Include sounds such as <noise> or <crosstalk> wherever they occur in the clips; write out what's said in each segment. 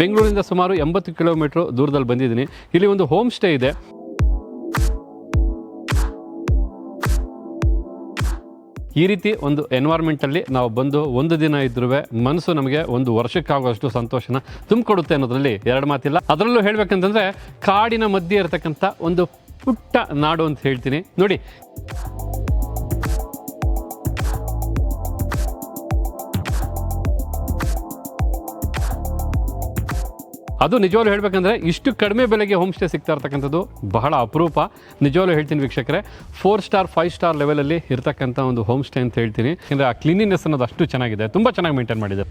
ಬೆಂಗಳೂರಿಂದ ಸುಮಾರು ಎಂಬತ್ತು ಕಿಲೋಮೀಟ್ರ್ ದೂರದಲ್ಲಿ ಬಂದಿದ್ದೀನಿ. ಇಲ್ಲಿ ಒಂದು ಹೋಮ್ ಸ್ಟೇ ಇದೆ. ಈ ರೀತಿ ಒಂದು ಎನ್ವೈರ್ಮೆಂಟಲ್ಲಿ ನಾವು ಬಂದು ಒಂದು ದಿನ ಇದ್ರೂ ಮನಸ್ಸು ನಮಗೆ ಒಂದು ವರ್ಷಕ್ಕಾಗುವಷ್ಟು ಸಂತೋಷನ ತುಂಬಿಕೊಡುತ್ತೆ ಅನ್ನೋದ್ರಲ್ಲಿ ಎರಡು ಮಾತಿಲ್ಲ. ಅದರಲ್ಲೂ ಹೇಳಬೇಕಂತಂದರೆ ಕಾಡಿನ ಮಧ್ಯೆ ಇರತಕ್ಕಂಥ ಒಂದು ಪುಟ್ಟ ನಾಡು ಅಂತ ಹೇಳ್ತೀನಿ. ನೋಡಿ. ಅದು ನಿಜವಾಗ್ಲೂ ಹೇಳಬೇಕಂದ್ರೆ ಇಷ್ಟು ಕಡಿಮೆ ಬೆಲೆಗೆ ಹೋಮ್ ಸ್ಟೇ ಸಿಗ್ತಾ ಇರ್ತಕ್ಕಂಥದ್ದು ಬಹಳ ಅಪರೂಪ. ನಿಜವಾಗ್ಲೂ ಹೇಳ್ತೀನಿ ವೀಕ್ಷಕರೇ ಫೋರ್ ಸ್ಟಾರ್ ಫೈವ್ ಸ್ಟಾರ್ ಲೆವೆಲಲ್ಲಿ ಇರ್ತಕ್ಕಂಥ ಒಂದು ಹೋಮ್ ಸ್ಟೇ ಅಂತ ಹೇಳ್ತೀನಿ. ಯಾಕಂದರೆ ಆ ಕ್ಲೀನಿನೆಸ್ ಅನ್ನೋದು ಅಷ್ಟು ಚೆನ್ನಾಗಿದೆ, ತುಂಬ ಚೆನ್ನಾಗಿ ಮೇಂಟೈನ್ ಮಾಡಿದೆ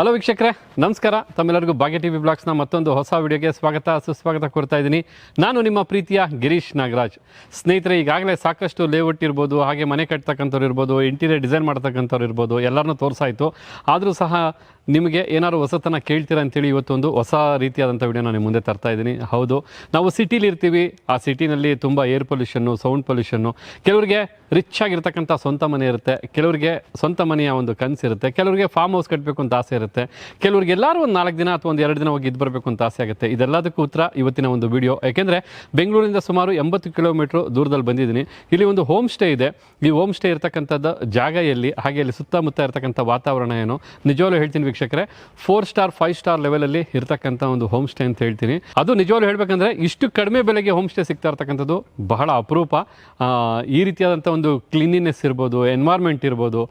ಹಲೋ ವೀಕ್ಷಕರೇ, ನಮಸ್ಕಾರ. ತಮ್ಮೆಲ್ಲರಿಗೂ ಭಾಗ್ಯ ಟಿ ವಿ ಬ್ಲಾಗ್ಸ್ನ ಮತ್ತೊಂದು ಹೊಸ ವಿಡಿಯೋಗೆ ಸ್ವಾಗತ, ಸುಸ್ವಾಗತ ಕೊಡ್ತಾ ಇದ್ದೀನಿ. ನಾನು ನಿಮ್ಮ ಪ್ರೀತಿಯ ಗಿರೀಶ್ ನಾಗರಾಜ್. ಸ್ನೇಹಿತರೆ, ಈಗಾಗಲೇ ಸಾಕಷ್ಟು ಲೇಔಟ್ ಇರ್ಬೋದು, ಹಾಗೆ ಮನೆ ಕಟ್ತಕ್ಕಂಥವ್ರು ಇರ್ಬೋದು ಇಂಟೀರಿಯರ್ ಡಿಸೈನ್ ಮಾಡ್ತಕ್ಕಂಥವ್ರು ಇರ್ಬೋದು ಎಲ್ಲರನ್ನೂ ತೋರಿಸಾಯಿತು. ಆದರೂ ಸಹ ನಿಮಗೆ ಏನಾದ್ರು ಹೊಸತನ ಕೇಳ್ತೀರಾ ಅಂತೇಳಿ ಇವತ್ತೊಂದು ಹೊಸ ರೀತಿಯಾದಂಥ ವಿಡಿಯೋ ನಾನು ನಿಮ್ಮ ಮುಂದೆ ತರ್ತಾ ಇದ್ದೀನಿ. ಹೌದು, ನಾವು ಸಿಟಿಲಿ ಇರ್ತೀವಿ. ಆ ಸಿಟಿನಲ್ಲಿ ತುಂಬ ಏರ್ ಪೊಲ್ಯೂಷನ್ನು ಸೌಂಡ್ ಪೊಲ್ಯೂಷನ್ನು ಕೆಲವರಿಗೆ ರಿಚ್ ಆಗಿರ್ತಕ್ಕಂಥ ಸ್ವಂತ ಮನೆ ಇರುತ್ತೆ. ಕೆಲವರಿಗೆ ಸ್ವಂತ ಮನೆಯ ಒಂದು ಕನಸು ಇರುತ್ತೆ. ಕೆಲವರಿಗೆ ಫಾರ್ಮ್ ಹೌಸ್ ಕಟ್ಟಬೇಕು ಅಂತ ಆಸೆ ಇರುತ್ತೆ. ಕೆಲವರಿಗೆ ಎಲ್ಲರೂ ಒಂದು ನಾಲ್ಕು ದಿನ ಅಥವಾ ಒಂದು ಎರಡು ದಿನ ಹೋಗಿ ಇದ್ದು ಬರಬೇಕು ಅಂತ ಆಸೆ ಆಗುತ್ತೆ. ಇದೆಲ್ಲದಕ್ಕೂ ಉತ್ತರ ಇವತ್ತಿನ ಒಂದು ವಿಡಿಯೋ ಯಾಕೆಂದರೆ ಬೆಂಗಳೂರಿಂದ ಸುಮಾರು ಎಂಬತ್ತು ಕಿಲೋಮೀಟ್ರ್ ದೂರದಲ್ಲಿ ಬಂದಿದ್ದೀನಿ. ಇಲ್ಲಿ ಒಂದು ಹೋಮ್ ಸ್ಟೇ ಇದೆ. ಈ ಹೋಮ್ ಸ್ಟೇ ಇರತಕ್ಕಂಥದ್ದು ಜಾಗ ಎಲ್ಲಿ, ಹಾಗೆ ಅಲ್ಲಿ ಸುತ್ತಮುತ್ತ ಇರ್ತಕ್ಕಂಥ ವಾತಾವರಣ ಏನು? ನಿಜವಾಗ್ಲೂ ಹೇಳ್ತೀನಿ ವೀಕ್ಷಕರೇ ಫೋರ್ ಸ್ಟಾರ್ ಫೈವ್ ಸ್ಟಾರ್ ಲೆವೆಲಲ್ಲಿ ಇರ್ತಕ್ಕಂಥ ಒಂದು ಹೋಮ್ ಸ್ಟೇ ಅಂತ ಹೇಳ್ತೀನಿ. ಅದು ನಿಜವಾಗ್ಲೂ ಹೇಳ್ಬೇಕಂದ್ರೆ ಇಷ್ಟು ಕಡಿಮೆ ಬೆಲೆಗೆ ಹೋಮ್ ಸ್ಟೇ ಸಿಗ್ತಾ ಇರ್ತಕ್ಕಂಥದ್ದು ಬಹಳ ಅಪರೂಪ. ಈ ರೀತಿಯಾದಂಥ ಒಂದು ಕ್ಲೀನಿನೆಸ್ ಇರ್ಬೋದು ಎನ್ವೈರ್ಮೆಂಟ್ ಇರ್ಬೋದು,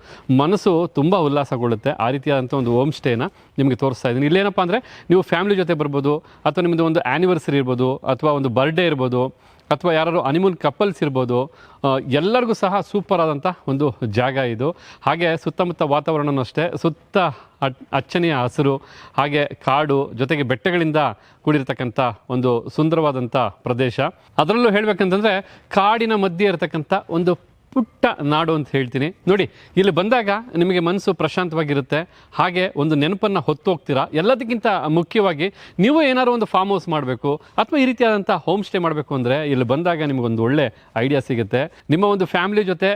ಮನಸ್ಸು ತುಂಬ ಉಲ್ಲಾಸಗೊಳ್ಳುತ್ತೆ ಆ ರೀತಿಯಾದಂಥ ಒಂದು ಹೋಮ್ ಸ್ಟೇನ ನಿಮಗೆ ತೋರಿಸ್ತಾ ಇದ್ದೀನಿ. ಇಲ್ಲೇನಪ್ಪ ಅಂದರೆ ನೀವು ಫ್ಯಾಮಿಲಿ ಜೊತೆ ಬರ್ಬೋದು, ಅಥವಾ ನಿಮ್ಮದು ಒಂದು ಆ್ಯನಿವರ್ಸರಿ ಇರ್ಬೋದು, ಅಥವಾ ಒಂದು ಬರ್ಡೇ ಇರ್ಬೋದು ಅಥವಾ ಯಾರಾದ್ರು ಅನಿಮೂನ್ ಕಪಲ್ಸ್ ಇರ್ಬೋದು ಎಲ್ಲರಿಗೂ ಸಹ ಸೂಪರ್ ಆದಂಥ ಒಂದು ಜಾಗ ಇದು. ಹಾಗೆ ಸುತ್ತಮುತ್ತ ವಾತಾವರಣನೂ ಅಷ್ಟೇ, ಸುತ್ತ ಅಚ್ಚನೆಯ ಹಸಿರು, ಹಾಗೆ ಕಾಡು, ಜೊತೆಗೆ ಬೆಟ್ಟಗಳಿಂದ ಕೂಡಿರ್ತಕ್ಕಂಥ ಒಂದು ಸುಂದರವಾದಂಥ ಪ್ರದೇಶ. ಅದರಲ್ಲೂ ಹೇಳಬೇಕಂತಂದರೆ, ಕಾಡಿನ ಮಧ್ಯೆ ಇರತಕ್ಕಂಥ ಒಂದು ಪುಟ್ಟ ನಾಡು ಅಂತ ಹೇಳ್ತೀನಿ. ನೋಡಿ, ಇಲ್ಲಿ ಬಂದಾಗ ನಿಮಗೆ ಮನಸ್ಸು ಪ್ರಶಾಂತವಾಗಿರುತ್ತೆ. ಹಾಗೆ ಒಂದು ನೆನಪನ್ನು ಹೊತ್ತು ಹೋಗ್ತೀರಾ ಎಲ್ಲದಕ್ಕಿಂತ ಮುಖ್ಯವಾಗಿ ನೀವು ಏನಾದ್ರು ಒಂದು ಫಾರ್ಮ್ ಹೌಸ್ ಮಾಡಬೇಕು, ಅಥವಾ ಈ ರೀತಿಯಾದಂಥ ಹೋಮ್ ಸ್ಟೇ ಮಾಡಬೇಕು ಅಂದರೆ ಇಲ್ಲಿ ಬಂದಾಗ ನಿಮಗೊಂದು ಒಳ್ಳೆ ಐಡಿಯಾ ಸಿಗುತ್ತೆ. ನಿಮ್ಮ ಒಂದು ಫ್ಯಾಮಿಲಿ ಜೊತೆ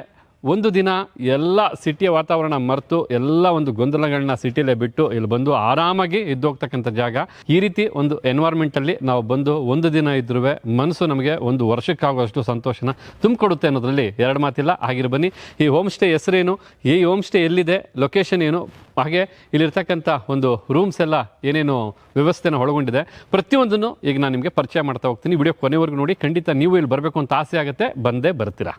ಒಂದು ದಿನ ಎಲ್ಲ ಸಿಟಿಯ ವಾತಾವರಣ ಮರೆತು ಎಲ್ಲ ಒಂದು ಗೊಂದಲಗಳನ್ನ ಸಿಟಿಲೇ ಬಿಟ್ಟು ಇಲ್ಲಿ ಬಂದು ಆರಾಮಾಗಿ ಇದ್ದೋಗ್ತಕ್ಕಂಥ ಜಾಗ. ಈ ರೀತಿ ಒಂದು ಎನ್ವೈರ್ಮೆಂಟಲ್ಲಿ ನಾವು ಬಂದು ಒಂದು ದಿನ ಇದ್ರೂ ಮನಸ್ಸು ನಮಗೆ ಒಂದು ವರ್ಷಕ್ಕಾಗುವಷ್ಟು ಸಂತೋಷನ ತುಂಬಿಕೊಡುತ್ತೆ ಅನ್ನೋದರಲ್ಲಿ ಎರಡು ಮಾತಿಲ್ಲ. ಹಾಗಿರ ಬನ್ನಿ, ಈ ಹೋಮ್ ಸ್ಟೇ ಹೆಸರೇನು, ಈ ಹೋಮ್ ಸ್ಟೇ ಎಲ್ಲಿದೆ ಲೊಕೇಶನ್ ಏನು, ಹಾಗೆ ಇಲ್ಲಿರ್ತಕ್ಕಂಥ ಒಂದು ರೂಮ್ಸ್ ಎಲ್ಲ ಏನೇನು ವ್ಯವಸ್ಥೆನ ಒಳಗೊಂಡಿದೆ. ಪ್ರತಿಯೊಂದನ್ನು ಈಗ ನಾನು ನಿಮಗೆ ಪರಿಚಯ ಮಾಡ್ತಾ ಹೋಗ್ತೀನಿ. ವಿಡಿಯೋ ಕೊನೆವರೆಗೂ ನೋಡಿ, ಖಂಡಿತ ನೀವು ಇಲ್ಲಿ ಬರಬೇಕು ಅಂತ ಆಸೆ ಆಗುತ್ತೆ. ಬಂದೇ ಬರ್ತೀರಾ?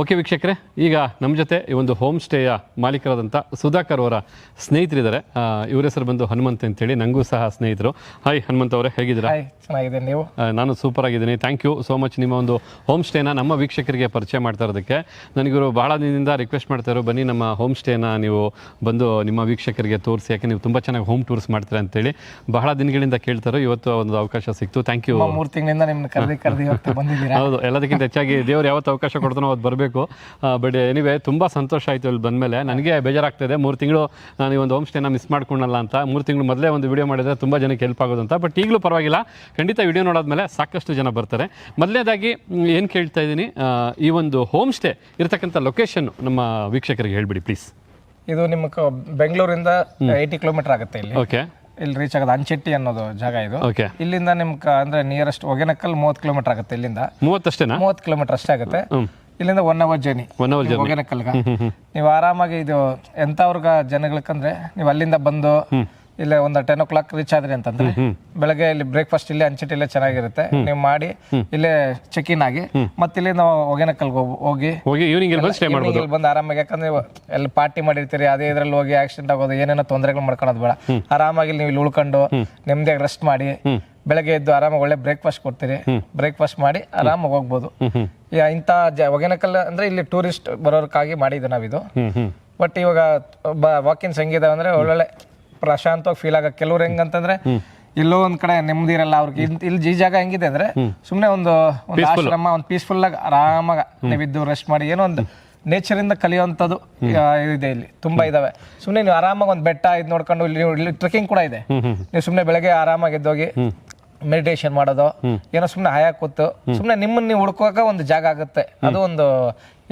ಓಕೆ ವೀಕ್ಷಕರೇ ಈಗ ನಮ್ಮ ಜೊತೆ ಈ ಒಂದು ಹೋಮ್ ಸ್ಟೇಯ ಮಾಲೀಕರಾದಂಥ ಸುಧಾಕರ್ ಅವರ ಸ್ನೇಹಿತರಿದ್ದಾರೆ. ಇವ್ರ ಹೆಸರು ಬಂದು ಹನುಮಂತ್ ಅಂತೇಳಿ ನನಗೂ ಸಹ ಸ್ನೇಹಿತರು. ಹಾಯ್ ಹನುಮಂತ್ ಅವರೇ ಹೇಗಿದ್ದೀರಾ? ಚೆನ್ನಾಗಿದ್ದೀನಿ ಚೆನ್ನಾಗಿದೆ ನೀವು ನಾನು ಸೂಪರ್ ಆಗಿದ್ದೀನಿ. ಥ್ಯಾಂಕ್ ಯು ಸೋ ಮಚ್ ನಿಮ್ಮ ಒಂದು ಹೋಮ್ ಸ್ಟೇನ ನಮ್ಮ ವೀಕ್ಷಕರಿಗೆ ಪರಿಚಯ ಮಾಡ್ತಾ ಇರೋದಕ್ಕೆ. ನನಗಿವರು ಬಹಳ ದಿನದಿಂದ ರಿಕ್ವೆಸ್ಟ್ ಮಾಡ್ತಾರೆ ಬನ್ನಿ ನಮ್ಮ ಹೋಮ್ ಸ್ಟೇನ ನೀವು ಬಂದು ನಿಮ್ಮ ವೀಕ್ಷಕರಿಗೆ ತೋರಿಸಿ ಯಾಕೆ ನೀವು ತುಂಬ ಚೆನ್ನಾಗಿ ಹೋಮ್ ಟೂರ್ಸ್ ಮಾಡ್ತೀರಾ ಅಂತೇಳಿ ಬಹಳ ದಿನಗಳಿಂದ ಕೇಳ್ತಾರೋ ಇವತ್ತು ಒಂದು ಅವಕಾಶ ಸಿಕ್ತು. ಥ್ಯಾಂಕ್ ಯು ಮೂರು ತಿಂಗಳಿಂದ ನಿಮ್ಮನ್ನು ಕರೆದಿ ಕರೆದಿ ಬಂದಿದ್ದೀರಾ? ಹೌದು ಎಲ್ಲದಕ್ಕಿಂತ ಹೆಚ್ಚಾಗಿ ದೇವ್ರು ಯಾವತ್ತು ಅವಕಾಶ ಕೊಡ್ತಾನೋ ಅವತ್ತು ಬರಬೇಕು. ಬಟ್ ಎನಿವೆ ತುಂಬ ಸಂತೋಷ ಆಯಿತು ಇಲ್ಲಿ ಬಂದಮೇಲೆ. ನನಗೆ ಬೇಜಾರಾಗ್ತಿದೆ ಮೂರು ತಿಂಗಳು ನಾನು ಈ ಒಂದು ಹೋಮ್ ಸ್ಟೇನ ಮಿಸ್ ಮಾಡ್ಕೊಂಡಲ್ಲ ಅಂತ. ಮೂರು ತಿಂಗಳು ಮೊದಲೇ ಒಂದು ವಿಡಿಯೋ ಮಾಡಿದ್ರೆ ತುಂಬ ಜನಕ್ಕೆ ಹೆಲ್ಪ್ ಆಗೋದು ಅಂತ. ಬಟ್ ಈಗಲೂ ಪರವಾಗಿಲ್ಲ. ಖಂಡಿತ ವಿಡಿಯೋ ನೋಡಾದ್ಮೇಲೆ ಸಾಕಷ್ಟು ಜನ ಬರ್ತಾರೆ. ಮೊದಲನೇದಾಗಿ ಏನು ಕೇಳ್ತಾ ಇದ್ದೀನಿ ಈ ಒಂದು ಹೋಮ್ ಸ್ಟೇ ಇರತಕ್ಕಂಥ ಲೊಕೇಶನ್ ನಮ್ಮ ವೀಕ್ಷಕರಿಗೆ ಹೇಳ್ಬಿಡಿ ಪ್ಲೀಸ್ ಇದು ನಿಮ್ಮ ಬೆಂಗಳೂರಿಂದ ಏಯ್ಟಿ ಕಿಲೋಮೀಟರ್ ಆಗುತ್ತೆ ಇಲ್ಲಿ. ಓಕೆ ಇಲ್ಲಿ ರೀಚ್ ಆಗೋದು ಅಂಚೆಟ್ಟಿ ಅನ್ನೋದು ಜಾಗ ಇದು. ಓಕೆ ಇಲ್ಲಿಂದ ನಿಮ್ಗೆ ಅಂದ್ರೆ ನಿಯರೆಸ್ಟ್ ಹೊಗೆನಕಲ್ ಮೂವತ್ತು ಕಿಲೋಮೀಟರ್ ಆಗುತ್ತೆ ಇಲ್ಲಿಂದ. ಮೂವತ್ತಷ್ಟೇ ಮೂವತ್ತು ಕಿಲೋಮೀಟರ್ ಅಷ್ಟೇ ಆಗುತ್ತೆ. ಇಲ್ಲಿಂದ one hour journey one hour journey ನೀವು ಆರಾಮಾಗಿ ಇದು ಎಂತವ್ರಿಗ ಜನಗಳಕ್ಕಂದ್ರೆ ನೀವು ಅಲ್ಲಿಂದ ಬಂದು ಇಲ್ಲೇ ಒಂದು ಟೆನ್ ಓ ಕ್ಲಾಕ್ ರೀಚ್ ಆದ್ರಿ ಅಂತಂದ್ರೆ ಬೆಳಗ್ಗೆ ಇಲ್ಲಿ ಬ್ರೇಕ್ಫಾಸ್ಟ್ ಇಲ್ಲೇ ಅಂಚೆಟ್ಟಿಲ್ಲೇ ಚೆನ್ನಾಗಿರುತ್ತೆ. ನೀವು ಮಾಡಿ ಇಲ್ಲೇ ಚೆಕ್ ಇನ್ ಆಗಿ ಮತ್ತೆ ಇಲ್ಲಿ ನಾವು ಹೊಗೆನಕಲ್ ಹೋಗಿ ಹೋಗಿ ಈವ್ನಿಂಗ್ ಇಲ್ಲಿ ಬಂದು ಆರಾಮಾಗಿ ಯಾಕಂದ್ರೆ ಎಲ್ಲಿ ಪಾರ್ಟಿ ಮಾಡಿರ್ತೀರಿ ಅದೇ ಇದ್ರಲ್ಲಿ ಹೋಗಿ ಆಕ್ಸಿಡೆಂಟ್ ಆಗೋದು ಏನೇನೋ ತೊಂದರೆಗಳು ಮಾಡ್ಕೊಳೋದು ಬೇಡ. ಆರಾಮಾಗಿ ನೀವು ಇಲ್ಲಿ ಉಳ್ಕೊಂಡು ನೆಮ್ಮದಿಯಾಗಿ ರೆಸ್ಟ್ ಮಾಡಿ ಬೆಳಗ್ಗೆ ಎದ್ದು ಆರಾಮಾಗಿ ಒಳ್ಳೆ ಬ್ರೇಕ್ಫಾಸ್ಟ್ ಕೊಡ್ತೀರಿ. ಬ್ರೇಕ್ಫಾಸ್ಟ್ ಮಾಡಿ ಆರಾಮಾಗಿ ಹೋಗ್ಬೋದು. ಇಂಥ ಜ ಒಗೆನಕಲ್ ಅಂದ್ರೆ ಇಲ್ಲಿ ಟೂರಿಸ್ಟ್ ಬರೋರ್ಕಾಗಿ ಮಾಡಿದ್ದು ನಾವಿದು. ಬಟ್ ಇವಾಗ ವಾಕಿನ್ ಸಂಗೀತ ಅಂದ್ರೆ ಒಳ್ಳೊಳ್ಳೆ ಪ್ರಶಾಂತವಾಗಿ ಫೀಲ್ ಆಗ ಕೆಲವ್ರು ಹೆಂಗಂತಂದ್ರೆ ಎಲ್ಲೋ ಒಂದ್ ಕಡೆ ನೆಮ್ಮದಿ ಇರಲ್ಲ ಅವ್ರಿಗೆ ಇಲ್- ಇಲ್ಲಿ ಈ ಜಾಗ ಹೆಂಗಿದೆ ಅಂದ್ರೆ ಸುಮ್ನೆ ಒಂದು ಒಂದು ಆಶ್ರಮ ಒಂದು ಪೀಸ್ಫುಲ್ ಆಗಿ ಆರಾಮಾಗ ನೀವಿದ್ದು ರೆಸ್ಟ್ ಮಾಡಿ ಏನೋ ಒಂದು ನೇಚರ್ ಇಂದ ಕಲಿಯುವಂತದ್ದು ಇದೆ ಇಲ್ಲಿ ತುಂಬಾ ಇದಾವೆ. ಸುಮ್ನೆ ನೀವು ಆರಾಮಾಗಿ ಒಂದು ಬೆಟ್ಟ ಇದು ನೋಡ್ಕೊಂಡು ಇಲ್ಲಿ ಇಲ್ಲಿ ಟ್ರೆಕಿಂಗ್ ಕೂಡ ಇದೆ. ನೀವು ಸುಮ್ನೆ ಬೆಳಗ್ಗೆ ಆರಾಮಾಗಿ ಎದ್ದೋಗಿ ಮೆಡಿಟೇಷನ್ ಮಾಡೋದು ಏನೋ ಸುಮ್ಮನೆ ಆಯಾ ಕೂತು ಸುಮ್ಮನೆ ನಿಮ್ಮನ್ನ ನೀವು ಹುಡ್ಕೋಕ ಒಂದು ಜಾಗ ಆಗುತ್ತೆ. ಅದು ಒಂದು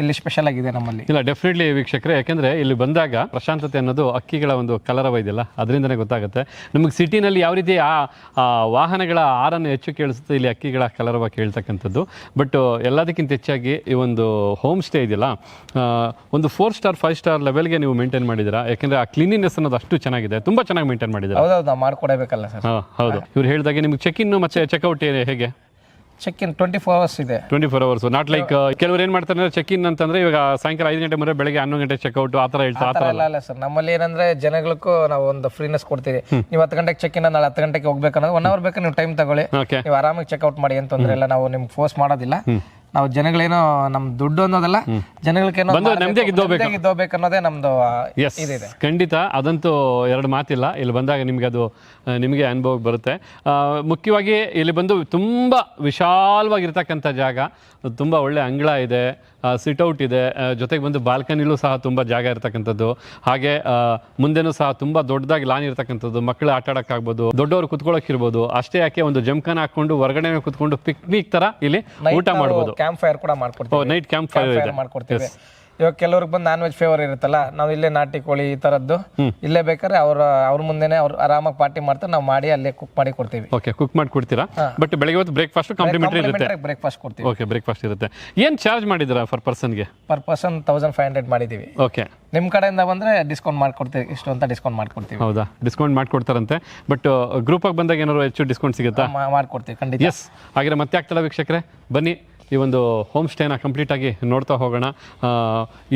ಇಲ್ಲಿ ಸ್ಪೆಷಲ್ ಆಗಿದೆ ನಮ್ಮಲ್ಲಿ. ಇಲ್ಲ ಡೆಫಿನೆಟ್ಲಿ ವೀಕ್ಷಕರೇ ಯಾಕೆಂದ್ರೆ ಇಲ್ಲಿ ಬಂದಾಗ ಪ್ರಶಾಂತತೆ ಅನ್ನೋದು ಅಕ್ಕಿಗಳ ಒಂದು ಕಲರವ ಇದೆಯಲ್ಲ ಅದರಿಂದನೇ ಗೊತ್ತಾಗುತ್ತೆ. ನಮಗೆ ಸಿಟಿನಲ್ಲಿ ಯಾವ ರೀತಿ ಆ ವಾಹನಗಳ ಆರನ್ನು ಹೆಚ್ಚು ಕೇಳಿಸುತ್ತೆ ಇಲ್ಲಿ ಅಕ್ಕಿಗಳ ಕಲರವ ಕೇಳ್ತಕ್ಕಂಥದ್ದು. ಬಟ್ ಎಲ್ಲದಕ್ಕಿಂತ ಹೆಚ್ಚಾಗಿ ಈ ಒಂದು ಹೋಮ್ ಸ್ಟೇ ಇದೆಯಲ್ಲ ಒಂದು ಫೋರ್ ಸ್ಟಾರ್ ಫೈವ್ ಸ್ಟಾರ್ ಲೆವೆಲ್ಗೆ ನೀವು ಮೇಂಟೈನ್ ಮಾಡಿದ್ದೀರಾ? ಯಾಕೆಂದ್ರೆ ಆ ಕ್ಲೀನಿನೆಸ್ ಅನ್ನೋದು ಅಷ್ಟು ಚೆನ್ನಾಗಿದೆ ತುಂಬ ಚೆನ್ನಾಗಿ ಮೇಂಟೈನ್ ಮಾಡಿದ್ದೀರಾ? ಹೌದೌದು ಮಾಡ್ಕೊಡಬೇಕಲ್ಲ ಸರ್. ಹಾಂ ಹೌದು. ಇವ್ರು ಹೇಳಿದಾಗೆ ನಿಮ್ಗೆ ಚೆಕ್ ಇನ್ನು ಮತ್ತೆ ಚೆಕ್ಔಟ್ ಹೇಗೆ? Check in twenty four hours ಇದೆ. Twenty four hours not like ಕೆಲವರು ಏನು ಮಾಡ್ತಾರೆ ಚೆಕ್ ಇನ್ ಅಂತಂದ್ರೆ ಇವಾಗ ಸಾಯಂಕಾಲ ಐದು ಗಂಟೆ ಮುಂದೆ ಬೆಳಗ್ಗೆ ಹನ್ನೊಂದು ಗಂಟೆ ಚೆಕ್ಔಟ್ ಆ ಥರ ಹೇಳ್ತಾರೆ ಆ ಥರ ಎಲ್ಲ ಅಲ್ಲ ಸರ್. ನಮ್ಮಲ್ಲಿ ಏನಂದ್ರೆ ಜನಗಳಿಗೂ ನಾವು ಒಂದು ಫ್ರೀನೆಸ್ ಕೊಡ್ತೀವಿ. ನೀವು ಹತ್ತು ಗಂಟೆಗೆ ಚೆಕ್ ಇನ್ ನಾಳೆ ಹತ್ತು ಗಂಟೆಗೆ ಹೋಗ್ಬೇಕು ಅನ್ನೋದು. ಒನ್ ಅವರ್ ಬೇಕು ನೀವು ಟೈಮ್ ತಗೊಳ್ಳಿ. ನೀವು ಆರಾಮಾಗಿ ಚೆಕ್ಔಟ್ ಮಾಡಿ ಅಂತಂದ್ರೆ ಇಲ್ಲ. ನಾವು ನಿಮ್ಗೆ ಫೋರ್ಸ್ ಮಾಡೋದಿಲ್ಲ. ನಾವು ಜನಗಳೇನೋ ನಮ್ ದುಡ್ಡು ಅನ್ನೋದಲ್ಲ ಜನಗಳಿಗೇನೋ ಬಂದು ನೆಮ್ಮದಿಯಾಗಿ ಇದ್ದೋಗ್ಬೇಕು. ಇದ್ದೋಗ್ಬೇಕು ಅನ್ನೋದೇ ನಮ್ದು ಆ, ಎಸ್ ಇದಿದೆ. ಖಂಡಿತ. ಅದಂತೂ ಎರಡು ಮಾತಿಲ್ಲ. ಇಲ್ಲಿ ಬಂದಾಗ ನಿಮಗೆ ಅದು ಆ, ನಿಮಗೆ ಅನುಭವ ಬರುತ್ತೆ. ಆ, ಮುಖ್ಯವಾಗಿ ಇಲ್ಲಿ ಬಂದು ತುಂಬ ವಿಶಾಲವಾಗಿರ್ತಕ್ಕಂಥ ಜಾಗ. ತುಂಬ ಒಳ್ಳೆ ಅಂಗಳ ಇದೆ. ಸಿಟ್ಔಟ್ ಇದೆ. ಜೊತೆಗೆ ಬಂದು ಬಾಲ್ಕನಿಲೂ ಸಹ ತುಂಬ ಜಾಗ ಇರ್ತಕ್ಕಂಥದ್ದು. ಹಾಗೆ ಮುಂದೆನೂ ಸಹ ತುಂಬ ದೊಡ್ಡದಾಗಿ ಲಾನ್ ಇರತಕ್ಕಂಥದ್ದು. ಮಕ್ಕಳು ಆಟ ಆಡೋಕ್ಕಾಗ್ಬೋದು ದೊಡ್ಡವರು ಕುತ್ಕೊಳ್ಳೋಕ್ಕಿರ್ಬೋದು ಅಷ್ಟೇ ಯಾಕೆ ಒಂದು ಜಮ್ಕನ್ ಹಾಕೊಂಡು ಹೊರಗಡೆ ಕುತ್ಕೊಂಡು ಪಿಕ್ನಿಕ್ ತರ ಇಲ್ಲಿ ಊಟ ಮಾಡ್ಬೋದು. ಕ್ಯಾಂಪ್ ಫೈರ್ ಕೂಡ ಮಾಡ್ಕೊಡ್ತೀವಿ. ನೈಟ್ ಕ್ಯಾಂಪ್ ಫೈರ್ ಮಾಡ್ಕೊಡ್ತೀವಿ. ಇವಾಗ ಕೆಲವ್ರಿಗೆ ಬಂದು ನಾನ್ ವೆಜ್ ಫೇವರ್ ಇರುತ್ತಲ್ಲ ನಾವು ಇಲ್ಲೇ ನಾಟಿ ಕೋಳಿ ಈ ತರದ್ದು ಇಲ್ಲೇ ಬೇಕಾದ್ರೆ ಅವ್ರ ಅವ್ರ ಮುಂದೆನೆ ಅವ್ರು ಆರಾಮಾಗಿ ಪಾರ್ಟಿ ಮಾಡ್ತಾರೆ ನಾವು ಮಾಡಿ ಅಲ್ಲೇ ಕುಕ್ ಮಾಡಿ ಕೊಡ್ತೀವಿ. ಓಕೆ ಕುಕ್ ಮಾಡಿ ಕೊಡ್ತೀರಾ? ಬಟ್ ಬೆಳಗ್ಗೆ ಹೊತ್ತು ಬ್ರೇಕ್ಫಾಸ್ಟ್ ಕಾಂಪ್ಲಿಮೆಂಟ್ರಿ ಇರುತ್ತೆ. ಬ್ರೇಕ್ಫಾಸ್ಟ್ ಕೊಡ್ತೀವಿ. ಓಕೆ ಬ್ರೇಕ್ಫಾಸ್ಟ್ ಇರುತ್ತೆ. ಏನು ಚಾರ್ಜ್ ಮಾಡಿದ್ದೀರಾ per ಪರ್ಸನ್ಗೆ per person thousand five hundred ಮಾಡಿದ್ದೀವಿ. ಓಕೆ ನಿಮ್ಮ ಕಡೆಯಿಂದ ಬಂದ್ರೆ ಡಿಸ್ಕೌಂಟ್ ಮಾಡ್ಕೊಡ್ತೀವಿ ಇಷ್ಟು ಅಂತ ಡಿಸ್ಕೌಂಟ್ ಮಾಡ್ಕೊಡ್ತೀವಿ. ಹೌದಾ? ಡಿಸ್ಕೌಂಟ್ ಮಾಡ್ಕೊಡ್ತಾರಂತೆ. ಬಟ್ ಗ್ರೂಪಾಗಿ ಬಂದಾಗ ಏನಾದ್ರು ಹೆಚ್ಚು ಡಿಸ್ಕೌಂಟ್ ಸಿಗುತ್ತಾ? ಮಾಡ್ಕೊಡ್ತೀವಿ ಖಂಡಿತ. ಎಸ್ ಹಾಗೆ ಮತ್ತೆ ಆಗ್ತಲ್ಲ ವೀಕ್ಷಕರೇ? ಬನ್ನಿ. ಈ ಒಂದು ಹೋಮ್ ಸ್ಟೇನ ಕಂಪ್ಲೀಟಾಗಿ ನೋಡ್ತಾ ಹೋಗೋಣ.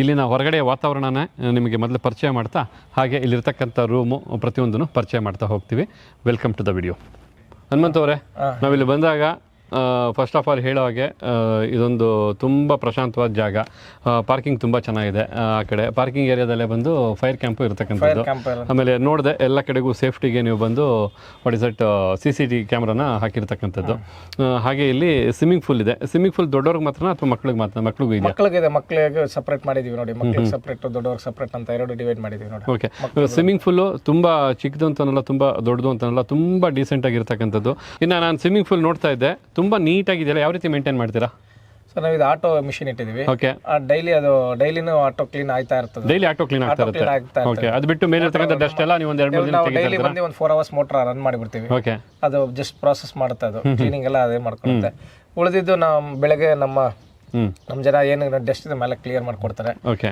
ಇಲ್ಲಿನ ಹೊರಗಡೆ ವಾತಾವರಣನೇ ನಿಮಗೆ ಮೊದಲು ಪರಿಚಯ ಮಾಡ್ತಾ ಹಾಗೆ ಇಲ್ಲಿರ್ತಕ್ಕಂಥ ರೂಮು ಪ್ರತಿಯೊಂದನ್ನು ಪರಿಚಯ ಮಾಡ್ತಾ ಹೋಗ್ತೀವಿ. Welcome to the video Hanumanta ಅವರೇ ನಾವಿಲ್ಲಿ ಬಂದಾಗ ಫಸ್ಟ್ ಆಫ್ ಆಲ್ ಹೇಳೋ ಹಾಗೆ ಇದೊಂದು ತುಂಬ ಪ್ರಶಾಂತವಾದ ಜಾಗ. ಪಾರ್ಕಿಂಗ್ ತುಂಬ ಚೆನ್ನಾಗಿದೆ ಆ ಕಡೆ. ಪಾರ್ಕಿಂಗ್ ಏರಿಯಾದಲ್ಲೇ ಬಂದು ಫೈರ್ ಕ್ಯಾಂಪು ಇರತಕ್ಕಂಥದ್ದು. ಆಮೇಲೆ ನೋಡಿದೆ ಎಲ್ಲ ಕಡೆಗೂ ಸೇಫ್ಟಿಗೆ ನೀವು ಬಂದು what is at C C T ಕ್ಯಾಮ್ರಾನ ಹಾಕಿರ್ತಕ್ಕಂಥದ್ದು. ಹಾಗೆ ಇಲ್ಲಿ ಸ್ವಿಮ್ಮಿಂಗ್ ಪೂಲ್ ಇದೆ. ಸ್ವಿಮ್ಮಿಂಗ್ ಪೂಲ್ ದೊಡ್ಡವ್ರಿಗೆ ಮಾತ್ರ ಅಥವಾ ಮಕ್ಳಿಗೆ ಮಾತ್ರ ಮಕ್ಳಿಗೂ ಇದೆ ಮಕ್ಳಿಗೆ ಮಕ್ಕಳಿಗೆ ಸಪ್ರೇಟ್ ಮಾಡಿದ್ದೀವಿ ನೋಡಿ ಮಕ್ಕಳಿಗೆ ಸಪ್ರೇಟ್ ದೊಡ್ಡವ್ರಿಗೆ ಸಪ್ರೇಟ್ ಅಂತ ಎರಡು ಡಿವೈಡ್ ಮಾಡಿದೀವಿ ನೋಡಿ. ಓಕೆ ಸ್ವಿಮ್ಮಿಂಗ್ ಪೂಲು ತುಂಬ ಚಿಕ್ಕದು ಅಂತನಲ್ಲ ತುಂಬ ದೊಡ್ಡದು ಅಂತನಲ್ಲ ತುಂಬ ಡೀಸೆಂಟ್ ಆಗಿರ್ತಕ್ಕಂಥದ್ದು. ಇನ್ನು ನಾನು ಸ್ವಿಮ್ಮಿಂಗ್ ಪೂಲ್ ನೋಡ್ತಾ ಇದ್ದೆ. ತುಂಬ ನೀಟಾಗಿದೆಯಲ್ಲ ಯಾವ ರೀತಿ ಮೇಂಟೈನ್ ಮಾಡ್ತೀರಾ? ಸೊ ನಾವು ಇದು ಆಟೋ ಮಿಷಿನ್ ಇಟ್ಟಿದೀವಿ ಓಕೆ ಡೈಲಿ ಅದು ಡೈಲಿನೂ ಆಟೋ ಕ್ಲೀನ್ ಆಯ್ತಾ ಇರ್ತದೆ. ಡೈಲಿ ಆಟೋ ಕ್ಲೀನ್ ಆಗ್ತಾ ಇರುತ್ತೆ. ಆಗ್ತಾ ಓಕೆ ಅದು ಬಿಟ್ಟು ಮೇಲೆ ಇರ್ತಕ್ಕಂಥ ಡಸ್ಟ್ ಎಲ್ಲ ನೀವು ಒಂದು ಎರಡು ಮೂರು ದಿನ ನಾವು ಡೈಲಿ ಬಂದು ಒಂದು ಫೋರ್ ಅವರ್ಸ್ ಮೋಟರ್ ರನ್ ಮಾಡಿಬಿಡ್ತೀವಿ. ಓಕೆ ಅದು ಜಸ್ಟ್ ಪ್ರಾಸೆಸ್ ಮಾಡುತ್ತೆ ಅದು. ಕ್ಲೀನಿಂಗ್ ಎಲ್ಲ ಅದೇ ಮಾಡ್ಕೊಳುತ್ತೆ. ಉಳಿದಿದ್ದು ನಾವು ಬೆಳಗ್ಗೆ ನಮ್ಮ ನಮ್ಮ ಜನ ಏನು ಡಸ್ಟ್ ಇದೆ ಮೇಲೆ ಕ್ಲಿಯರ್ ಮಾಡ್ಕೊಡ್ತಾರೆ ಓಕೆ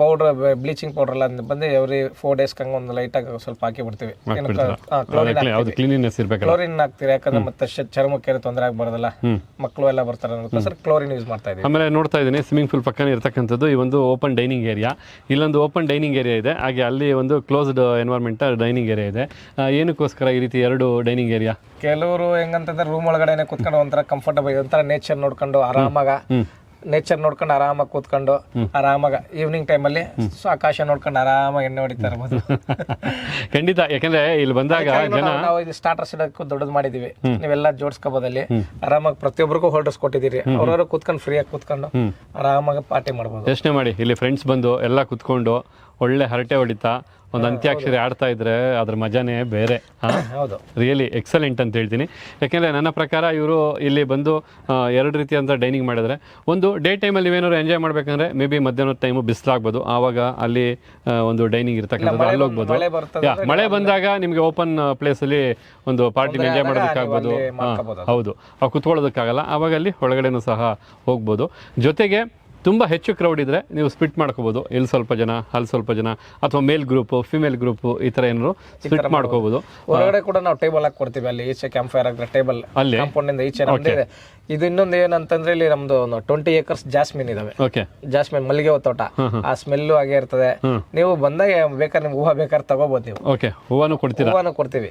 ಪೌಡರ್ ಬ್ಲೀಚಿಂಗ್ ಪೌಡರ್ ಎಲ್ಲ ಬಂದು ಎವ್ರಿ ಫೋರ್ ಡೇಸ್ ಹಂಗೆ ಒಂದು ಆಗಿ ಸ್ವಲ್ಪ ಹಾಕಿ ಬಿಡ್ತೀವಿ. ಕ್ಲೋರಿನ್ ಹಾಕ್ತೀವಿ. ಯಾಕಂದ್ರೆ ಮತ್ತೆ ಚರ್ಮಕ್ಕೆ ತೊಂದರೆ ಆಗ್ಬಾರ್ದಲ್ಲ. ಮಕ್ಕಳು ಎಲ್ಲ ಬರ್ತಾರೆ ಸರ್ ಕ್ಲೋರಿನ್ ಯೂಸ್ ಮಾಡ್ತಾ ಇದೀವಿ. ಆಮೇಲೆ ನೋಡ್ತಾ ಇದ್ದೀನಿ ಸ್ವಿಮ್ಮಿಂಗ್ ಪೂಲ್ ಪಕ್ಕನೇ ಇರ್ತಕ್ಕಂಥದ್ದು ಈ ಒಂದು ಓಪನ್ ಡೈನಿಂಗ್ ಏರಿಯಾ ಇಲ್ಲೊಂದು ಓಪನ್ ಡೈನಿಂಗ್ ಏರಿಯಾ ಇದೆ. ಹಾಗೆ ಅಲ್ಲಿ ಒಂದು ಕ್ಲೋಸ್ಡ್ ಎನ್ವೈರ್ಮೆಂಟ್ ಡೈನಿಂಗ್ ಏರಿಯಾ ಇದೆ. ಏನಕ್ಕೋಸ್ಕರ ಈ ರೀತಿ ಎರಡು ಡೈನಿಂಗ್ ಏರಿಯಾ ಕೆಲವರು ಹೆಂಗಂತಂದ್ರೆ ರೂಮ್ ಒಳಗಡೆನೆ ಕುತ್ಕೊಂಡು ಒಂಥರ ಕಂಫರ್ಟಬಲ್ ಒಂಥರ ನೇಚರ್ ನೋಡ್ಕೊಂಡು ಆರಾಮಾಗ ನೇಚರ್ ನೋಡ್ಕೊಂಡು ಆರಾಮಾಗಿ ಕೂತ್ಕೊಂಡು ಆರಾಮಾಗ ಈವ್ನಿಂಗ್ ಟೈಮಲ್ಲಿ ಆಕಾಶ ನೋಡ್ಕೊಂಡು ಆರಾಮಾಗಿ ಎಣ್ಣೆ ಹೊಡಿತಾ ಇರ್ಬೋದು. <laughs> ಖಂಡಿತ ಯಾಕಂದ್ರೆ ಇಲ್ಲಿ ಬಂದಾಗ ಜನ ನಾವು- ಸ್ಟಾರ್ಟರ್ಸ್ ಇಡಕ್ಕೂ ದೊಡ್ಡದು ಮಾಡಿದೀವಿ. ನೀವೆಲ್ಲ ಜೋಡಿಸ್ಕೋಬೋದಲ್ಲಿ ಆರಾಮಾಗಿ ಪ್ರತಿಯೊಬ್ಬರಿಗೂ ಹೋಲ್ಡರ್ಸ್ ಕೊಟ್ಟಿದ್ದೀರಿ. ಅವ್ರವ್ರು ಕೂತ್ಕೊಂಡು ಫ್ರೀಯಾಗಿ ಕೂತ್ಕೊಂಡು ಆರಾಮಾಗಿ ಪಾರ್ಟಿ ಮಾಡ್ಬೋದು. ಯೋಚನೆ ಮಾಡಿ ಇಲ್ಲಿ ಫ್ರೆಂಡ್ಸ್ ಬಂದು ಎಲ್ಲ ಕುತ್ಕೊಂಡು ಒಳ್ಳೆ ಹರಟೆ ಹೊಡಿತಾ ಒಂದು ಅಂತ್ಯಾಕ್ಷರಿ ಆಡ್ತಾ ಇದ್ರೆ ಅದ್ರ ಮಜಾನೇ ಬೇರೆ ಹೌದು. ರಿಯಲಿ ಎಕ್ಸಲೆಂಟ್ ಅಂತ ಹೇಳ್ತೀನಿ. ಯಾಕೆಂದರೆ ನನ್ನ ಪ್ರಕಾರ ಇವರು ಇಲ್ಲಿ ಬಂದು ಎರಡು ಅಂತ ಡೈನಿಂಗ್ ಮಾಡಿದ್ರೆ. ಒಂದು ಡೇ ಟೈಮಲ್ಲಿ ಏನಾದ್ರು ಎಂಜಾಯ್ ಮಾಡ್ಬೇಕಂದ್ರೆ ಮೇ ಬಿ ಮಧ್ಯಾಹ್ನದ ಟೈಮು ಬಿಸಿಲಾಗ್ಬೋದು. ಆವಾಗ ಅಲ್ಲಿ ಒಂದು ಡೈನಿಂಗ್ ಇರ್ತಕ್ಕಂಥದ್ದು ಅಲ್ಲಿ ಹೋಗ್ಬೋದು ಯಾ ಮಳೆ ಬಂದಾಗ ನಿಮಗೆ ಓಪನ್ ಪ್ಲೇಸಲ್ಲಿ ಒಂದು ಪಾರ್ಟಿನ ಎಂಜಾಯ್ ಮಾಡೋದಕ್ಕಾಗ್ಬೋದು. ಹೌದು. ಕುತ್ಕೊಳ್ಳೋದಕ್ಕಾಗಲ್ಲ. ಆವಾಗ ಅಲ್ಲಿ ಒಳಗಡೆನೂ ಸಹ ಹೋಗ್ಬೋದು. ಜೊತೆಗೆ ತುಂಬ ಹೆಚ್ಚು ಕ್ರೌಡ್ ಇದ್ದರೆ ನೀವು ಸ್ಪಿಟ್ ಮಾಡ್ಕೋಬೋದು. ಇಲ್ಲಿ ಸ್ವಲ್ಪ ಜನ ಅಲ್ಲಿ ಸ್ವಲ್ಪ ಜನ ಅಥವಾ ಮೇಲ್ ಗ್ರೂಪು ಫಿಮೇಲ್ ಗ್ರೂಪು ಈ ಥರ ಏನಾದ್ರು ಸ್ಪಿಟ್ ಮಾಡ್ಕೋಬೋದು. ಹೊರಗಡೆ ಕೂಡ ನಾವು ಟೇಬಲ್ ಹಾಕಿ ಕೊಡ್ತೀವಿ. ಅಲ್ಲಿ ಈಚೆ ಕ್ಯಾಂಪ್ ಫೈರ್ ಆಗಿರೋ ಟೇಬಲ್ ಅಲ್ಲಿ? ಕಾಂಪೌಂಡಿಂದ ಈಚೆ ಇದೆ. ಇದು ಇನ್ನೊಂದು ಏನಂತಂದ್ರೆ ಇಲ್ಲಿ ನಮ್ದು ಟ್ವೆಂಟಿ ಏಕರ್ಸ್ ಜಾಸ್ಮಿನ್ ಇದಾವೆ. ಜಾಸ್ಮಿನ್ ಮಲ್ಲಿಗೆ ಹೂ ತೋಟ. ಆ ಸ್ಮೆಲ್ಲು ಹಾಗೆ ಇರ್ತದೆ. ನೀವು ಬಂದಾಗ ಬೇಕಾದ್ರೆ ನಿಮ್ಗೆ ಹೂವು ಬೇಕಾದ್ರೆ ತಗೋಬಹುದು ನೀವು. ಓಕೆ ಹೂವನ್ನು ಕೊಡ್ತೀರಾ? ಹೂವನು ಕೊಡ್ತೀವಿ.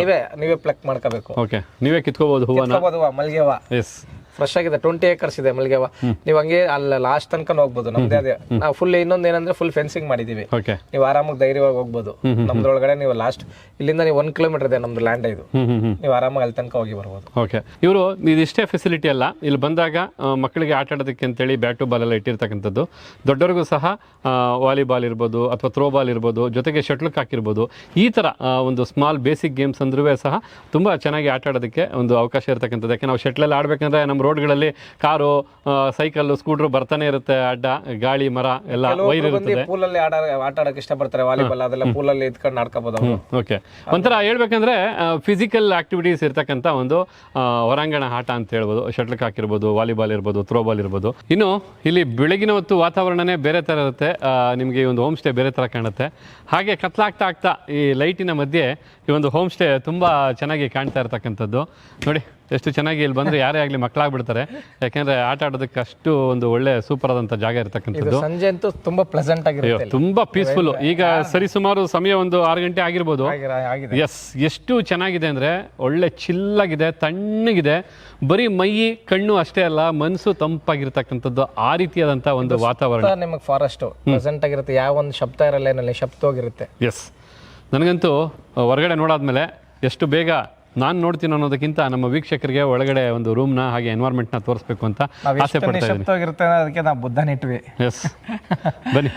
ನೀವೇ ನೀವೇ ಪ್ಲಕ್ ಮಾಡ್ಕೋಬೇಕು. ಓಕೆ ನೀವೇ ಕಿತ್ಕೋಬೋದು ಹೂವನ್ನು? ಮಲ್ಲಿಗೆ ಹೂವ. ಎಸ್ ಫ್ರೆಶ್ ಆಗಿದೆ ಟ್ವೆಂಟಿ ಏಕರ್ಸ್ ಇದೆ ಮಲ್ಲಿಗೆ ಹೂವ. ನೀವು ಹಂಗೆ ಅಲ್ಲಿ ಲಾಸ್ಟ್ ತನಕ ಹೋಗ್ಬೋದು ನಮ್ದೇ ಅದೇ. ನಾವು ಫುಲ್ ಇನ್ನೊಂದು ಏನಂದ್ರೆ ಫುಲ್ ಫೆನ್ಸಿಂಗ್ ಮಾಡಿದೀವಿ. ನೀವು ಆರಾಮಾಗಿ ಧೈರ್ಯವಾಗಿ ಹೋಗ್ಬೋದು. ನಮ್ದೊಳಗಡೆ ನೀವು ಲಾಸ್ಟ್ ಇಲ್ಲಿಂದ ನೀವು ಒಂದ್ ಕಿಲೋಮೀಟರ್ ಇದೆ ನಮ್ದು ಲ್ಯಾಂಡ್ ಇದು. ನೀವು ಆರಾಮಾಗಿ ಅಲ್ಲಿ ತನಕ ಹೋಗಿ ಬರ್ಬೋದು. ಓಕೆ ಇವರು ಇದಿಷ್ಟೇ ಫೆಸಿಲಿಟಿ ಅಲ್ಲ ಇಲ್ಲಿ ಬಂದಾಗ ಮಕ್ಕಳಿಗೆ ಆಟ ಆಡೋದಕ್ಕೆ ಅಂತೇಳಿ ಬ್ಯಾಟು ಬಾಲ್ ಎಲ್ಲ ಇಟ್ಟಿರ್ತಕ್ಕಂಥದ್ದು. ದೊಡ್ಡವರಿಗೂ ಸಹ ವಾಲಿಬಾಲ್ ಇರ್ಬೋದು ಅಥವಾ ಥ್ರೋ ಬಾಲ್ ಇರ್ಬೋದು ಜೊತೆಗೆ ಶಟ್ಲ್ ಹಾಕಿರ್ಬೋದು ಈ ಥರ ಒಂದು ಸ್ಮಾಲ್ ಬೇಸಿಕ್ ಗೇಮ್ಸ್ ಅಂದ್ರೂ ಸಹ ತುಂಬ ಚೆನ್ನಾಗಿ ಆಟ ಆಡೋದಕ್ಕೆ ಒಂದು ಅವಕಾಶ ಇರತಕ್ಕಂಥದ್ದು. ಯಾಕೆ ನಾವು ಶಟ್ಲೆಲ್ಲ ಆಡಬೇಕಂದ್ರೆ ನಮ್ಮ ರೋಡ್ಗಳಲ್ಲಿ ಕಾರು ಸೈಕಲ್ ಸ್ಕೂಟ್ರು ಬರ್ತಾನೆ ಇರುತ್ತೆ ಅಡ್ಡ ಗಾಳಿ ಮರ ಎಲ್ಲ ವೈರ್ ಇರುತ್ತೆ ಪೂಲಲ್ಲಿ ಆಟ ಆಡಕ್ಕೆ ಇಷ್ಟಪಡ್ತಾರೆ ವಾಲಿಬಾಲ್ ಅದೆಲ್ಲ ಪೂಲಲ್ಲಿ ಇದ್ಕೊಂಡು ಆಡ್ಕೋಬಹುದು ಓಕೆ ಒಂಥರ ಹೇಳ್ಬೇಕಂದ್ರೆ ಫಿಸಿಕಲ್ ಆಕ್ಟಿವಿಟೀಸ್ ಇರ್ತಕ್ಕಂಥ ಒಂದು ಹೊರಾಂಗಣ ಆಟ ಅಂತ ಹೇಳ್ಬೋದು. ಶಟ್ಲ್ ಕಾಕ್ ಇರ್ಬೋದು ವಾಲಿಬಾಲ್ ಇರ್ಬೋದು ಥ್ರೋಬಾಲ್ ಇರ್ಬೋದು. ಇನ್ನು ಇಲ್ಲಿ ಬೆಳಗಿನ ಹೊತ್ತು ವಾತಾವರಣನೇ ಬೇರೆ ಥರ ಇರುತ್ತೆ. ನಿಮಗೆ ಈ ಒಂದು ಹೋಮ್ ಸ್ಟೇ ಬೇರೆ ಥರ ಕಾಣುತ್ತೆ. ಹಾಗೆ ಕತ್ಲಾಗ್ತಾ ಆಗ್ತಾ ಈ ಲೈಟಿನ ಮಧ್ಯೆ ಈ ಒಂದು ಹೋಮ್ ಸ್ಟೇ ತುಂಬ ಚೆನ್ನಾಗಿ ಕಾಣ್ತಾ ಇರ್ತಕ್ಕಂಥದ್ದು. ನೋಡಿ. ಎಷ್ಟು ಚೆನ್ನಾಗಿ ಇಲ್ಲಿ ಬಂದರೆ ಯಾರೇ ಆಗಲಿ ಮಕ್ಕಳಾಗ್ಬಿಡ್ತಾರೆ. ಯಾಕಂದ್ರೆ ಆಟ ಆಡೋದಕ್ಕೆ ಅಷ್ಟು ಒಂದು ಒಳ್ಳೆ ಸೂಪರ್ ಆದಂತ ಜಾಗ ಇರತಕ್ಕಂಥದ್ದು. ಸಂಜೆ ಅಂತೂ ತುಂಬಾ ಪ್ಲೆಸೆಂಟ್ ಆಗಿರುತ್ತೆ ತುಂಬ ಪೀಸ್ಫುಲ್ ಈಗ ಸರಿ ಸುಮಾರು ಸಮಯ ಒಂದು ಆರು ಗಂಟೆ ಆಗಿರ್ಬೋದು. ಎಸ್ ಎಷ್ಟು ಚೆನ್ನಾಗಿದೆ ಅಂದರೆ ಒಳ್ಳೆ ಚಿಲ್ಲಾಗಿದೆ ತಣ್ಣಗಿದೆ. ಬರೀ ಮೈ ಕಣ್ಣು ಅಷ್ಟೇ ಅಲ್ಲ ಮನಸ್ಸು ತಂಪಾಗಿರ್ತಕ್ಕಂಥದ್ದು ಆ ರೀತಿಯಾದಂಥ ಒಂದು ವಾತಾವರಣ. ನಿಮಗೆ ಫಾರೆಸ್ಟ್ ಪ್ರೆಸೆಂಟ್ ಆಗಿರುತ್ತೆ. ಯಾವ ಒಂದು ಶಬ್ದ ಇರಲ್ಲ ಶಬ್ದ ಹೋಗಿರುತ್ತೆ ಎಸ್ ನನಗಂತೂ ಹೊರಗಡೆ ನೋಡಾದ್ಮೇಲೆ ಎಷ್ಟು ಬೇಗ ನಾನು ನೋಡ್ತೀನಿ ಅನ್ನೋದಕ್ಕಿಂತ ನಮ್ಮ ವೀಕ್ಷಕರಿಗೆ ಒಳಗಡೆ ಒಂದು ರೂಮ್ನ ಹಾಗೆ ಎನ್ವೈರ್ಮೆಂಟ್ನ ತೋರಿಸ್ಬೇಕು ಅಂತ ಆಸೆ ಪಡ್ತಾ ಅದಕ್ಕೆ ನಾವು ಬುದ್ಧನ ಇಟ್ವಿ. ಎಸ್ ಬನ್ನಿ.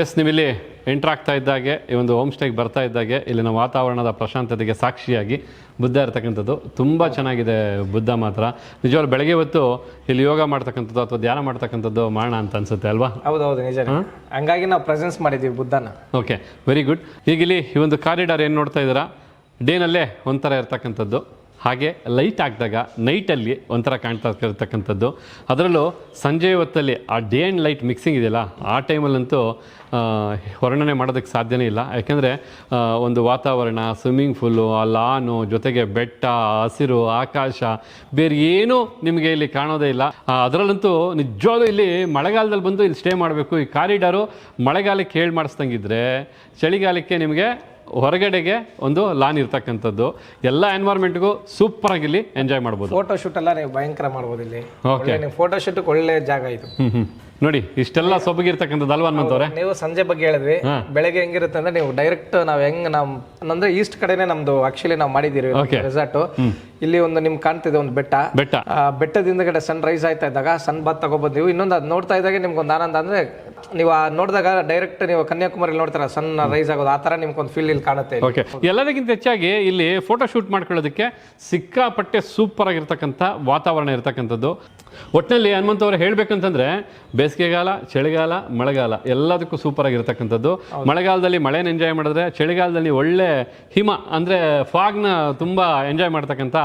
ಎಸ್ ನೀವಿಲ್ಲಿ ಎಂಟ್ರ್ ಆಗ್ತಾ ಇದ್ದಾಗೆ ಈ ಒಂದು ಹೋಮ್ ಸ್ಟೇಗೆ ಬರ್ತಾ ಇದ್ದಾಗೆ ಇಲ್ಲಿನ ವಾತಾವರಣದ ಪ್ರಶಾಂತತೆಗೆ ಸಾಕ್ಷಿಯಾಗಿ ಬುದ್ಧ ಇರತಕ್ಕಂಥದ್ದು. ತುಂಬ ಚೆನ್ನಾಗಿದೆ ಬುದ್ಧ ಮಾತ್ರ. ನಿಜವಾಗ್ಲೂ ಬೆಳಗ್ಗೆ ಹೊತ್ತು ಇಲ್ಲಿ ಯೋಗ ಮಾಡ್ತಕ್ಕಂಥದ್ದು ಅಥವಾ ಧ್ಯಾನ ಮಾಡ್ತಕ್ಕಂಥದ್ದು ಮಾಡೋಣ ಅಂತ ಅನ್ಸುತ್ತೆ ಅಲ್ವಾ? ಹೌದೌದು ನಿಜ ಹಂಗಾಗಿ ನಾವು ಪ್ರೆಸೆನ್ಸ್ ಮಾಡಿದ್ದೀವಿ ಬುದ್ಧನ. ಓಕೆ ವೆರಿ ಗುಡ್ ಈಗ ಇಲ್ಲಿ ಈ ಒಂದು ಕಾರಿಡಾರ್ ಏನು ನೋಡ್ತಾ ಇದ್ದೀರಾ? ಡೇನಲ್ಲೇ ಒಂಥರ ಇರ್ತಕ್ಕಂಥದ್ದು. ಹಾಗೆ ಲೈಟ್ ಹಾಕಿದಾಗ ನೈಟಲ್ಲಿ ಒಂಥರ ಕಾಣ್ತಾ ಇರ್ತಕ್ಕಂಥದ್ದು. ಅದರಲ್ಲೂ ಸಂಜೆ ಹೊತ್ತಲ್ಲಿ ಆ ಡೇ ಆ್ಯಂಡ್ ಲೈಟ್ ಮಿಕ್ಸಿಂಗ್ ಇದೆಯಲ್ಲ, ಆ ಟೈಮಲ್ಲಂತೂ ವರ್ಣನೆ ಮಾಡೋದಕ್ಕೆ ಸಾಧ್ಯನೇ ಇಲ್ಲ. ಯಾಕೆಂದರೆ ಒಂದು ವಾತಾವರಣ ಸ್ವಿಮ್ಮಿಂಗ್ ಫೂಲು ಆ ಲಾನು ಜೊತೆಗೆ ಬೆಟ್ಟ, ಹಸಿರು, ಆಕಾಶ, ಬೇರೆ ಏನೂ ನಿಮಗೆ ಇಲ್ಲಿ ಕಾಣೋದೇ ಇಲ್ಲ. ಅದರಲ್ಲಂತೂ ನಿಜವಾಗ್ಲೂ ಇಲ್ಲಿ ಮಳೆಗಾಲದಲ್ಲಿ ಬಂದು ಇಲ್ಲಿ ಸ್ಟೇ ಮಾಡಬೇಕು. ಈ ಕಾರಿಡಾರು ಮಳೆಗಾಲಕ್ಕೆ ಹೇಳಿ ಮಾಡಿಸ್ದಂಗಿದ್ರೆ, ಚಳಿಗಾಲಕ್ಕೆ ನಿಮಗೆ ಹೊರಗಡೆಗೆ ಒಂದು ಲಾನ್ ಇರ್ತಕ್ಕಂಥದ್ದು. ಎಲ್ಲ ಎನ್ವೈರ್ಮೆಂಟ್ಗೂ ಸೂಪರ್ ಆಗಿ ಇಲ್ಲಿ ಎಂಜಾಯ್ ಮಾಡ್ಬೋದು. ಫೋಟೋಶೂಟ್ ಎಲ್ಲ ನೀವು ಭಯಂಕರ ಮಾಡ್ಬೋದು ಇಲ್ಲಿ. ಓಕೆ ಫೋಟೋ ಶೂಟ್ ಒಳ್ಳೆ ಜಾಗ ಇದು. ನೋಡಿ ಇಷ್ಟೆಲ್ಲ ಸೊಬಗಿರ್ತಕ್ಕಂಥದ್ದು ಅಲ್ವಾ ಹನುಮಂತವ್ರೆ ನೀವು ಸಂಜೆ ಬಗ್ಗೆ ಹೇಳಿದ್ವಿ. ಬೆಳಗ್ಗೆ ಹೆಂಗಿರುತ್ತೆ ಅಂದ್ರೆ ನೀವು ಡೈರೆಕ್ಟ್ ನಾವ್ ಹೆಂಗ್ ನಮ್ ಅಂದ್ರೆ ಈಸ್ಟ್ ಕಡೆನೆ ನಮ್ದು ಆಕ್ಚುಲಿ ನಾವು ಮಾಡಿದಿರಿ. ರೆಸಾರ್ಟ್ ಇಲ್ಲಿ ಒಂದು ನಿಮ್ ಕಾಣ್ತಿದೆ ಒಂದು ಬೆಟ್ಟ. ಬೆಟ್ಟ. ಬೆಟ್ಟದಿಂದ ಕಡೆ ಸನ್ ರೈಸ್ ಆಯ್ತಾ ಇದ್ದಾಗ ಸನ್ ಬಾತ್ ತಗೋಬೋದು ನೀವು ಇನ್ನೊಂದು ಅದ್ ನೋಡ್ತಾ ಇದ್ದಾಗ ನಿಮ್ಗೆ ಒಂದು ಆನಂದ ಅಂದ್ರೆ ನೀವು ಆ ನೋಡಿದಾಗ ಡೈರೆಕ್ಟ್ ನೀವು ಕನ್ಯಾಕುಮಾರಿ ನೋಡ್ತಾರ ಸಣ್ಣ ರೈಸ್ ಆಗೋದು ಆ ತರ ನಿಮ್ಗೆ ಒಂದು ಫೀಲ್ ಇಲ್ಲಿ ಕಾಣುತ್ತೆ ಇಲ್ಲಿ. ಓಕೆ ಎಲ್ಲದಕ್ಕಿಂತ ಹೆಚ್ಚಾಗಿ ಇಲ್ಲಿ ಫೋಟೋ ಶೂಟ್ ಮಾಡ್ಕೊಳ್ಳೋದಕ್ಕೆ ಸಿಕ್ಕಾಪಟ್ಟೆ ಸೂಪರ್ ಆಗಿರ್ತಕ್ಕಂಥ ವಾತಾವರಣ ಇರತಕ್ಕಂಥದ್ದು. ಒಟ್ಟಿನಲ್ಲಿ ಹನುಮಂತ ಅವರು ಹೇಳ್ಬೇಕಂತಂದ್ರೆ ಬೇಸಿಗೆಗಾಲ ಚಳಿಗಾಲ ಮಳೆಗಾಲ ಎಲ್ಲದಕ್ಕೂ ಸೂಪರ್ ಆಗಿರ್ತಕ್ಕಂಥದ್ದು. ಮಳೆಗಾಲದಲ್ಲಿ ಮಳೆನ ಎಂಜಾಯ್ ಮಾಡಿದ್ರೆ ಚಳಿಗಾಲದಲ್ಲಿ ಒಳ್ಳೆ ಹಿಮ ಅಂದರೆ ಫಾಗ್ನ ತುಂಬ ಎಂಜಾಯ್ ಮಾಡ್ತಕ್ಕಂಥ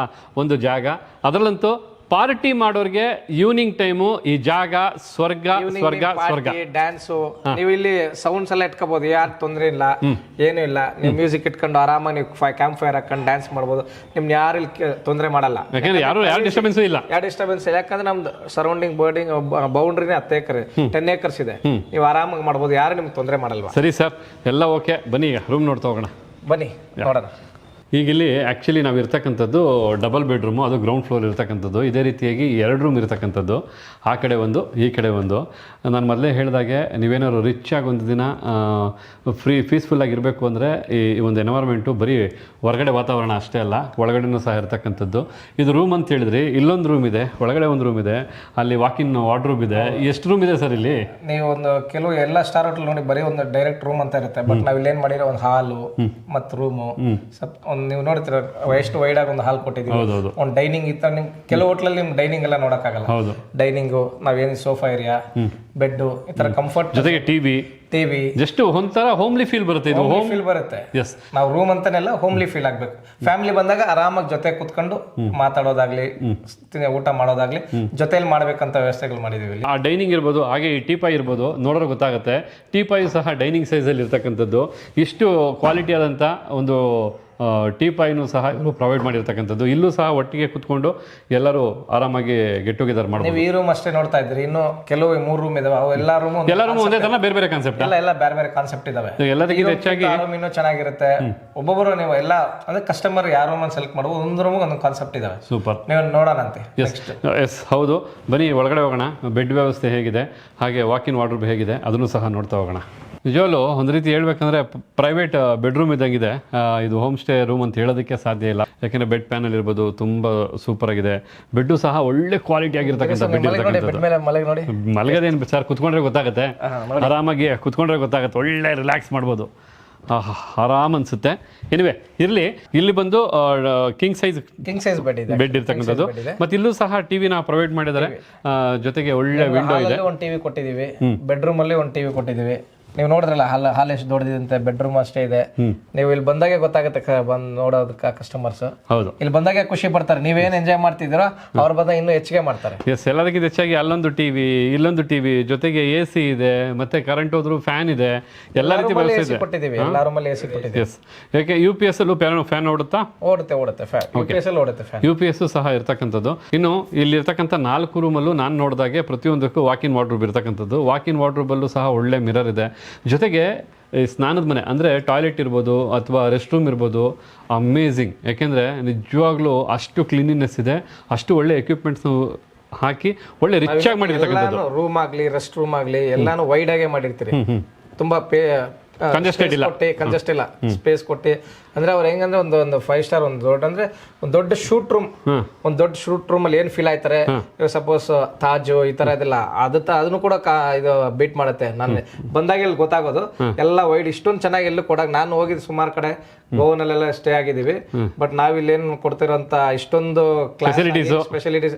ಒಂದು ಜಾಗ. ಅದರಲ್ಲಂತೂ ಪಾರ್ಟಿ ಮಾಡೋರಿಗೆ ಈವ್ನಿಂಗ್ ಟೈಮು ಈ ಜಾಗ ಸ್ವರ್ಗ ಸ್ವರ್ಗ ಸ್ವರ್ಗ. ಡ್ಯಾನ್ಸು ನೀವು ಇಲ್ಲಿ ಸೌಂಡ್ಸ್ ಎಲ್ಲ ಇಟ್ಕೋಬಹುದು ಯಾರು ತೊಂದ್ರೆ ಇಲ್ಲ ಏನು ಇಲ್ಲ. ನೀವು ಮ್ಯೂಸಿಕ್ ಇಟ್ಕೊಂಡು ಆರಾಮಾಗಿ ನೀವು ಕ್ಯಾಂಪ್ ಫೈರ್ ಹಾಕೊಂಡು ಡ್ಯಾನ್ಸ್ ಮಾಡ್ಬೋದು. ನಿಮ್ನ ಯಾರು ಇಲ್ಲಿ ತೊಂದ್ರೆ ಮಾಡಲ್ಲ. ಯಾಕಂದ್ರೆ ಯಾರು ಯಾರು ಡಿಸ್ಟರ್ಬೆನ್ಸ್ ಇಲ್ಲ. ಯಾರು ಡಿಸ್ಟರ್ಬೆನ್ಸ್ ಯಾಕಂದ್ರೆ ನಮ್ದು ಸರೌಂಡಿಂಗ್ ಬೋರ್ಡಿಂಗ್ ಬೌಂಡ್ರಿನೇ ಹತ್ತು ಏಕರ್ ಟೆನ್ ಏಕರ್ಸ್ ಇದೆ. ನೀವು ಆರಾಮಾಗಿ ಮಾಡ್ಬೋದು. ಯಾರು ನಿಮ್ಗೆ ತೊಂದರೆ ಮಾಡಲ್ವಾ? ಸರಿ ಸರ್. ಎಲ್ಲ ಓಕೆ. ಬನ್ನಿ ರೂಮ್ ನೋಡ್ತಾ ಹೋಗೋಣ. ಬನ್ನಿ ನೋಡೋಣ. ಈಗ ಇಲ್ಲಿ ಆ್ಯಕ್ಚುಲಿ ನಾವು ಇರ್ತಕ್ಕಂಥದ್ದು ಡಬಲ್ ಬೆಡ್ರೂಮು ಅದು ಗ್ರೌಂಡ್ ಫ್ಲೋರ್ ಇರ್ತಕ್ಕಂಥದ್ದು. ಇದೇ ರೀತಿಯಾಗಿ ಎರಡು ರೂಮ್ ಇರ್ತಕ್ಕಂಥದ್ದು. ಆ ಕಡೆ ಒಂದು, ಈ ಕಡೆ ಒಂದು. ನಾನು ಮೊದಲೇ ಹೇಳಿದಾಗೆ ನೀವೇನಾದ್ರು ರಿಚ್ ಆಗಿ ಒಂದು ದಿನ ಫ್ರೀ ಪೀಸ್ಫುಲ್ಲಾಗಿ ಇರಬೇಕು ಅಂದರೆ ಈ ಒಂದು ಎನ್ವೈರ್ಮೆಂಟು ಬರೀ ಹೊರಗಡೆ ವಾತಾವರಣ ಅಷ್ಟೇ ಅಲ್ಲ ಒಳಗಡೆನೂ ಸಹ ಇರ್ತಕ್ಕಂಥದ್ದು. ಇದು ರೂಮ್ ಅಂತ ಹೇಳಿದ್ರಿ ಇಲ್ಲೊಂದು ರೂಮ್ ಇದೆ ಒಳಗಡೆ ಒಂದು ರೂಮ್ ಇದೆ ಅಲ್ಲಿ ವಾಕಿನ್ ವಾರ್ಡ್ರೂಮ್ ಇದೆ. ಎಷ್ಟು ರೂಮ್ ಇದೆ ಸರ್ ಇಲ್ಲಿ? ನೀವು ಒಂದು ಕೆಲವು ಎಲ್ಲ ಸ್ಟಾರ್ ಹೋಟೆಲ್ ನೋಡಿ ಬರೀ ಒಂದು ಡೈರೆಕ್ಟ್ ರೂಮ್ ಅಂತ ಇರುತ್ತೆ ಬಟ್ ನಾವು ಇಲ್ಲೇನು ಮಾಡಿರೋ ಒಂದು ಹಾಲು ಮತ್ತು ರೂಮು ಒಂದು ನೀವು ನೋಡ್ತೀರ ಎಷ್ಟು ವೈಡ್ ಆಗಿ ಒಂದು ಹಾಲ್ ಕೊಟ್ಟಿದ್ದೀವಿ. ಒಂದು ಡೈನಿಂಗ್ ಇತ್ತು ನಿಮ್ ಕೆಲವು ಹೋಟ್ಲಲ್ಲಿ ನಿಮ್ ಡೈನಿಂಗ್ ಎಲ್ಲ ನೋಡೋಕ್ಕಾಗಲ್ಲ. ಹೌದು. ಡೈನಿಂಗು ನಾವೇನು ಸೋಫಾ ಏರಿಯಾ ಬೆಡ್ ಈ ತರ ಕಂಫರ್ಟ್ ಜೊತೆಗೆ ಟಿವಿ ಟಿವಿ ಜಸ್ಟ್ ಒಂಥರ ಹೋಮ್ಲಿ ಫೀಲ್ ಬರುತ್ತೆ ಇದು. ಹೋಮ್ ಫೀಲ್ ಬರುತ್ತೆ. ಎಸ್ ನಾವು ರೂಮ್ ಅಂತಾನೆಲ್ಲ ಹೋಮ್ಲಿ ಫೀಲ್ ಆಗ್ಬೇಕು. ಫ್ಯಾಮಿಲಿ ಬಂದಾಗ ಆರಾಮಾಗಿ ಜೊತೆ ಕುತ್ಕೊಂಡು ಮಾತಾಡೋದಾಗ್ಲಿ ಊಟ ಮಾಡೋದಾಗ್ಲಿ ಜೊತೆಯಲ್ಲಿ ಮಾಡ್ಬೇಕಂತ ವ್ಯವಸ್ಥೆಗಳು ಮಾಡಿದೀವಿ ಆ ಡೈನಿಂಗ್ ಇರ್ಬೋದು ಹಾಗೆ ಈ ಟೀಪಾಯ್ ಇರ್ಬೋದು ನೋಡೋರು ಗೊತ್ತಾಗುತ್ತೆ. ಟೀಪಾಯ್ ಸಹ ಡೈನಿಂಗ್ ಸೈಜಲ್ಲಿ ಇರ್ತಕ್ಕಂಥದ್ದು ಇಷ್ಟು ಕ್ವಾಲಿಟಿ ಆದಂಥ ಒಂದು ಟೀಪಾಯಿನೂ ಸಹ ಇವರು ಪ್ರೊವೈಡ್ ಮಾಡಿರ್ತಕ್ಕಂಥದ್ದು. ಇಲ್ಲೂ ಸಹ ಒಟ್ಟಿಗೆ ಕುತ್ಕೊಂಡು ಎಲ್ಲರೂ ಆರಾಮಾಗಿ ಗೆಟ್ ಟುಗೆದರ್ ಮಾಡಿ ನೀವು ಈ ರೂಮ್ ಅಷ್ಟೇ ನೋಡ್ತಾ ಇದ್ರಿ ಇನ್ನು ಕೆಲವು ಮೂರು ರೂಮ್ ಇದಾವೆ. ಅವು ಎಲ್ಲ ರೂಮ್ ಎಲ್ಲ ರೂಮ್ ಒಂದೇ ತರ ಬೇರೆ ಬೇರೆ ಕಾನ್ಸೆಪ್ಟ್ ಎಲ್ಲ ಎಲ್ಲ ಬೇರೆ ಬೇರೆ ಕಾನ್ಸೆಪ್ಟ್ ಇದಾವೆ. ಎಲ್ಲದಕ್ಕಿಂತ ಹೆಚ್ಚಾಗಿ ರೂಮ್ ಇನ್ನೂ ಚೆನ್ನಾಗಿರುತ್ತೆ. ಒಬ್ಬೊಬ್ಬರು ನೀವು ಎಲ್ಲ ಅಂದ್ರೆ ಕಸ್ಟಮರ್ ಯಾವ ರೂಮ್ ಸೆಲೆಕ್ಟ್ ಮಾಡುವ ಒಂದು ರೂಮ್ ಒಂದು ಕಾನ್ಸೆಪ್ಟ್ ಇದಾವೆ. ಸೂಪರ್ ನೀವು ನೋಡೋಣಂತೆ. ಎಸ್ ಎಸ್ ಹೌದು. ಬನ್ನಿ ಒಳಗಡೆ ಹೋಗೋಣ. ಬೆಡ್ ವ್ಯವಸ್ಥೆ ಹೇಗಿದೆ. ಹಾಗೆ ವಾಕಿನ್ ವಾರ್ಡ್ರೂಬ್ ಹೇಗಿದೆ. ಅದನ್ನು ಸಹ ನೋಡ್ತಾ ಹೋಗೋಣ. ನಿಜವಾಗ್ಲೂ ಒಂದು ರೀತಿ ಹೇಳ್ಬೇಕಂದ್ರೆ ಪ್ರೈವೇಟ್ ಬೆಡ್ರೂಮ್ ಇದ್ದಂಗಿದೆ. ಇದು ಹೋಮ್ ಸ್ಟೇ ರೂಮ್ ಅಂತ ಹೇಳೋದಕ್ಕೆ ಸಾಧ್ಯ ಇಲ್ಲ. ಯಾಕೆಂದ್ರೆ ಬೆಡ್ ಪ್ಯಾನಲ್ ಇರ್ಬೋದು ತುಂಬ ಸೂಪರ್ ಆಗಿದೆ. ಬೆಡ್ಡು ಸಹ ಒಳ್ಳೆ ಕ್ವಾಲಿಟಿ ಆಗಿರ್ತಕ್ಕಂಥ ಬೆಡ್ ಮಲಗದೇನು ಸರ್ ಕುತ್ಕೊಂಡ್ರೆ ಗೊತ್ತಾಗುತ್ತೆ. ಆರಾಮಾಗಿ ಕುತ್ಕೊಂಡ್ರೆ ಗೊತ್ತಾಗುತ್ತೆ. ಒಳ್ಳೆ ರಿಲ್ಯಾಕ್ಸ್ ಮಾಡ್ಬೋದು. ಆರಾಮ್ ಅನ್ಸುತ್ತೆ. ಎನಿವೆ ಇರ್ಲಿ. ಇಲ್ಲಿ ಬಂದು king size king size bed ಇದೆ. ಬೆಡ್ ಇರ್ತಕ್ಕಂಥದ್ದು. ಮತ್ತೆ ಇಲ್ಲೂ ಸಹ ಟಿವಿನ ಪ್ರೊವೈಡ್ ಮಾಡಿದ್ದಾರೆ. ಜೊತೆಗೆ ಒಳ್ಳೆ ವಿಂಡೋ ಇದೆ. ಒಂದು ಟಿವಿ ಕೊಟ್ಟಿದೀವಿ. ಬೆಡ್ರೂಮ್ ಅಲ್ಲಿ ಒಂದು ಟಿವಿ ಕೊಟ್ಟಿದೀವಿ. ನೀವು ನೋಡಿದ್ರಲ್ಲ ಹಾಲ್ ಹಾಲ್ ಎಷ್ಟು ದೊಡ್ಡದಿದೆ ಬೆಡ್ರೂಮ್ ಅಷ್ಟೇ ಇದೆ. ನೀವು ಇಲ್ಲಿ ಬಂದಾಗೆ ಗೊತ್ತಾಗುತ್ತೆ ಬಂದ್ ನೋಡೋದಕ್ಕೆ ಕಸ್ಟಮರ್ಸ್ ಹೌದು. ಇಲ್ಲಿ ಬಂದಾಗೆ ಖುಷಿ ಪಡ್ತಾರೆ. ನೀವೇನ್ ಎಂಜಾಯ್ ಮಾಡ್ತಿದ್ದೀರೋ ಅವ್ರು ಬಂದಾಗ ಇನ್ನೂ ಹೆಚ್ಚಿಗೆ ಮಾಡ್ತಾರೆ. ಎಸ್ ಎಲ್ಲದಕ್ಕಿಂತ ಹೆಚ್ಚಾಗಿ ಅಲ್ಲೊಂದು ಟಿವಿ ಇಲ್ಲೊಂದು ಟಿವಿ ಜೊತೆಗೆ ಎ ಸಿ ಇದೆ ಮತ್ತೆ ಕರೆಂಟ್ ಹೋದ್ರು ಫ್ಯಾನ್ ಇದೆ. ಎಲ್ಲ ರೀತಿ ವ್ಯವಸ್ಥೆ ಇದೆ. ಕೊಟ್ಟಿದ್ದೀವಿ. ಎಲ್ಲಾ ರೂಮಲ್ಲಿ ಎಸಿ ಕೊಟ್ಟಿದ್ದೀವಿ. ಎಸ್ ಯಾಕೆ ಯು ಪಿ ಎಸ್ ಅಲ್ಲೂ ಫ್ಯಾನ್ ಫ್ಯಾನ್ ಓಡುತ್ತಾ? ಓಡುತ್ತೆ ಓಡುತ್ತೆ ಫ್ಯಾನ್ ಯು ಪಿ ಎಸ್ ಅಲ್ಲಿ ಓಡುತ್ತೆ ಫ್ಯಾನ್ ಯು ಪಿ ಎಸ್ ಸಹ ಇರ್ತಕ್ಕಂಥದ್ದು. ಇನ್ನು ಇಲ್ಲಿ ಇರ್ತಕ್ಕಂಥ ನಾಲ್ಕು ರೂಮಲ್ಲೂ ನಾನು ನೋಡಿದಾಗೆ ಪ್ರತಿಯೊಂದಕ್ಕೂ ವಾಕಿನ್ ವಾರ್ಡ್ರೂಬ್ ಇರ್ತಕ್ಕಂಥದ್ದು. ವಾಕಿನ್ ವಾರ್ಡ್ರೂಬಲ್ಲೂ ಸಹ ಒಳ್ಳೆ ಮಿರರ್ ಇದೆ. ಜೊತೆಗೆ ಸ್ನಾನದ ಮನೆ ಅಂದರೆ ಟಾಯ್ಲೆಟ್ ಇರ್ಬೋದು ಅಥವಾ ರೆಸ್ಟ್ ರೂಮ್ ಇರ್ಬೋದು ಅಮೇಝಿಂಗ್ ಯಾಕೆಂದರೆ ನಿಜವಾಗ್ಲೂ ಅಷ್ಟು ಕ್ಲೀನಿನೆಸ್ ಇದೆ ಅಷ್ಟು ಒಳ್ಳೆ ಎಕ್ವಿಪ್ಮೆಂಟ್ಸ್ ಹಾಕಿ ಒಳ್ಳೆ ರಿಚ್ ಆಗಿ ಮಾಡಿರ್ತಕ್ಕಂಥದ್ದು. ರೂಮ್ ಆಗಲಿ ರೆಸ್ಟ್ ರೂಮ್ ಆಗಲಿ ಎಲ್ಲಾನು ವೈಡ್ ಆಗೇ ಮಾಡಿರ್ತೀರಿ. ತುಂಬಾ ಪೇ ಕಂಜೆಸ್ಟೆಡ್ ಇಲ್ಲ. ಕಂಜೆಸ್ಟ್ ಇಲ್ಲ. ಸ್ಪೇಸ್ ಕೊಟ್ಟಿ. ಅಂದ್ರೆ ಅವ್ರು ಹೆಂಗಂದ್ರೆ ಒಂದು ಒಂದು ಫೈವ್ ಸ್ಟಾರ್ ಒಂದು ದೊಡ್ಡ ಅಂದ್ರೆ ಒಂದು ದೊಡ್ಡ ಶೂಟ್ ರೂಮ್ ಒಂದು ದೊಡ್ಡ ಶೂಟ್ ರೂಮ್ ಅಲ್ಲಿ ಏನ್ ಫೀಲ್ ಆಯ್ತಾರೆ? ಸಪೋಸ್ ತಾಜು ಈ ತರ ಇದೆಲ್ಲ ಅದು ಅದನ್ನು ಕೂಡ ಕಾ- ಇದು ಬೀಟ್ ಮಾಡುತ್ತೆ ನಾನು ಬಂದಾಗ ಇಲ್ಲಿ ಗೊತ್ತಾಗೋದು? ಎಲ್ಲ ವೈಡ್ ಇಷ್ಟೊಂದು ಚೆನ್ನಾಗಿ ಎಲ್ಲೂ ಕೊಡಕ್ ನಾನು ಹೋಗಿದ್ದು ಸುಮಾರು ಕಡೆ ಗೋವನಲ್ಲೆಲ್ಲ ಸ್ಟೇ ಆಗಿದ್ದೀವಿ. ಬಟ್ ನಾವಿಲ್ಲಿ ಏನ್ ಕೊಡ್ತಿರೋಂತ ಇಷ್ಟೊಂದು ಫೆಸಿಲಿಟೀಸ್ ಸ್ಪೆಷಾಲಿಟೀಸ್